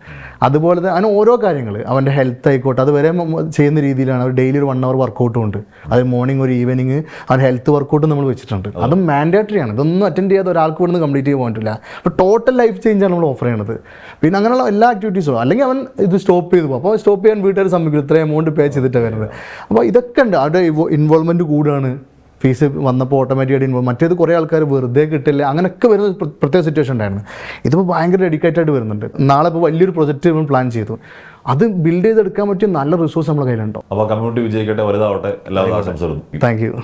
അതുപോലെ തന്നെ ഓരോ കാര്യങ്ങൾ അവന്റെ ഹെൽത്ത് ആയിക്കോട്ടെ അത് വരെ ചെയ്യുന്ന രീതിയിലാണ്. അവർ ഡെയിലി ഒരു വൺ അവർ വർക്കൗട്ടും ഉണ്ട്. അത് മോർണിംഗ് ഒരു ഈവനിങ് അവൻ ഹെൽത്ത് വർക്കൗട്ടും നമ്മൾ വെച്ചിട്ടുണ്ട്. അതും മാൻഡേറ്ററി ആണ്. ഇതൊന്നും അറ്റൻഡ് ചെയ്യാതെ ഒരാൾക്ക് ഇവിടുന്ന് കംപ്ലീറ്റ് ചെയ്യാൻ പറ്റില്ല അപ്പോൾ ടോട്ടൽ ലൈഫ് ചേഞ്ചാണ് നമ്മൾ ഓഫർ ചെയ്യുന്നത് പിന്നെ അങ്ങനെയുള്ള എല്ലാ ആക്ടിവിറ്റീസും അല്ലെങ്കിൽ അവൻ ഇത് സ്റ്റോപ്പ് ചെയ്തു. പോകും അപ്പോൾ സ്റ്റോപ്പ് ചെയ്യാൻ വീട്ടുകാർ സമ്മതിക്കും ഇത്രയും എമൗണ്ട് പേ ചെയ്തിട്ടാണ് വരുന്നത്. അപ്പോൾ ഇതൊക്കെ ഉണ്ട്. അവരുടെ ഇൻവോൾവ്മെന്റ് കൂടുകയാണ് ഫീസ് വന്നപ്പോൾ ഓട്ടോമാറ്റിക്കായിട്ട് ഇൻവോൾവ് മറ്റേത് കുറേ ആൾക്കാർ വെറുതെ കിട്ടില്ല. അങ്ങനെയൊക്കെ വരുന്ന പ്രത്യേക സിറ്റുവേഷൻ ഉണ്ടായിരുന്നു. ഇതിപ്പോൾ ഭയങ്കര ഡെഡിക്കേറ്റഡ് ആയിട്ട് വരുന്നുണ്ട്. നാളെ ഇപ്പോൾ വലിയൊരു പ്രൊജക്റ്റ് നമ്മൾ പ്ലാൻ ചെയ്തു. അത് ബിൽഡ് ചെയ്തെടുക്കാൻ പറ്റിയ നല്ല റിസോഴ്സ് നമ്മുടെ കയ്യിലുണ്ടോ അപ്പോൾ കമ്മ്യൂണിറ്റി വിജയിക്കട്ടെ വലുതാവട്ടെ. ആശംസകളും. Thank you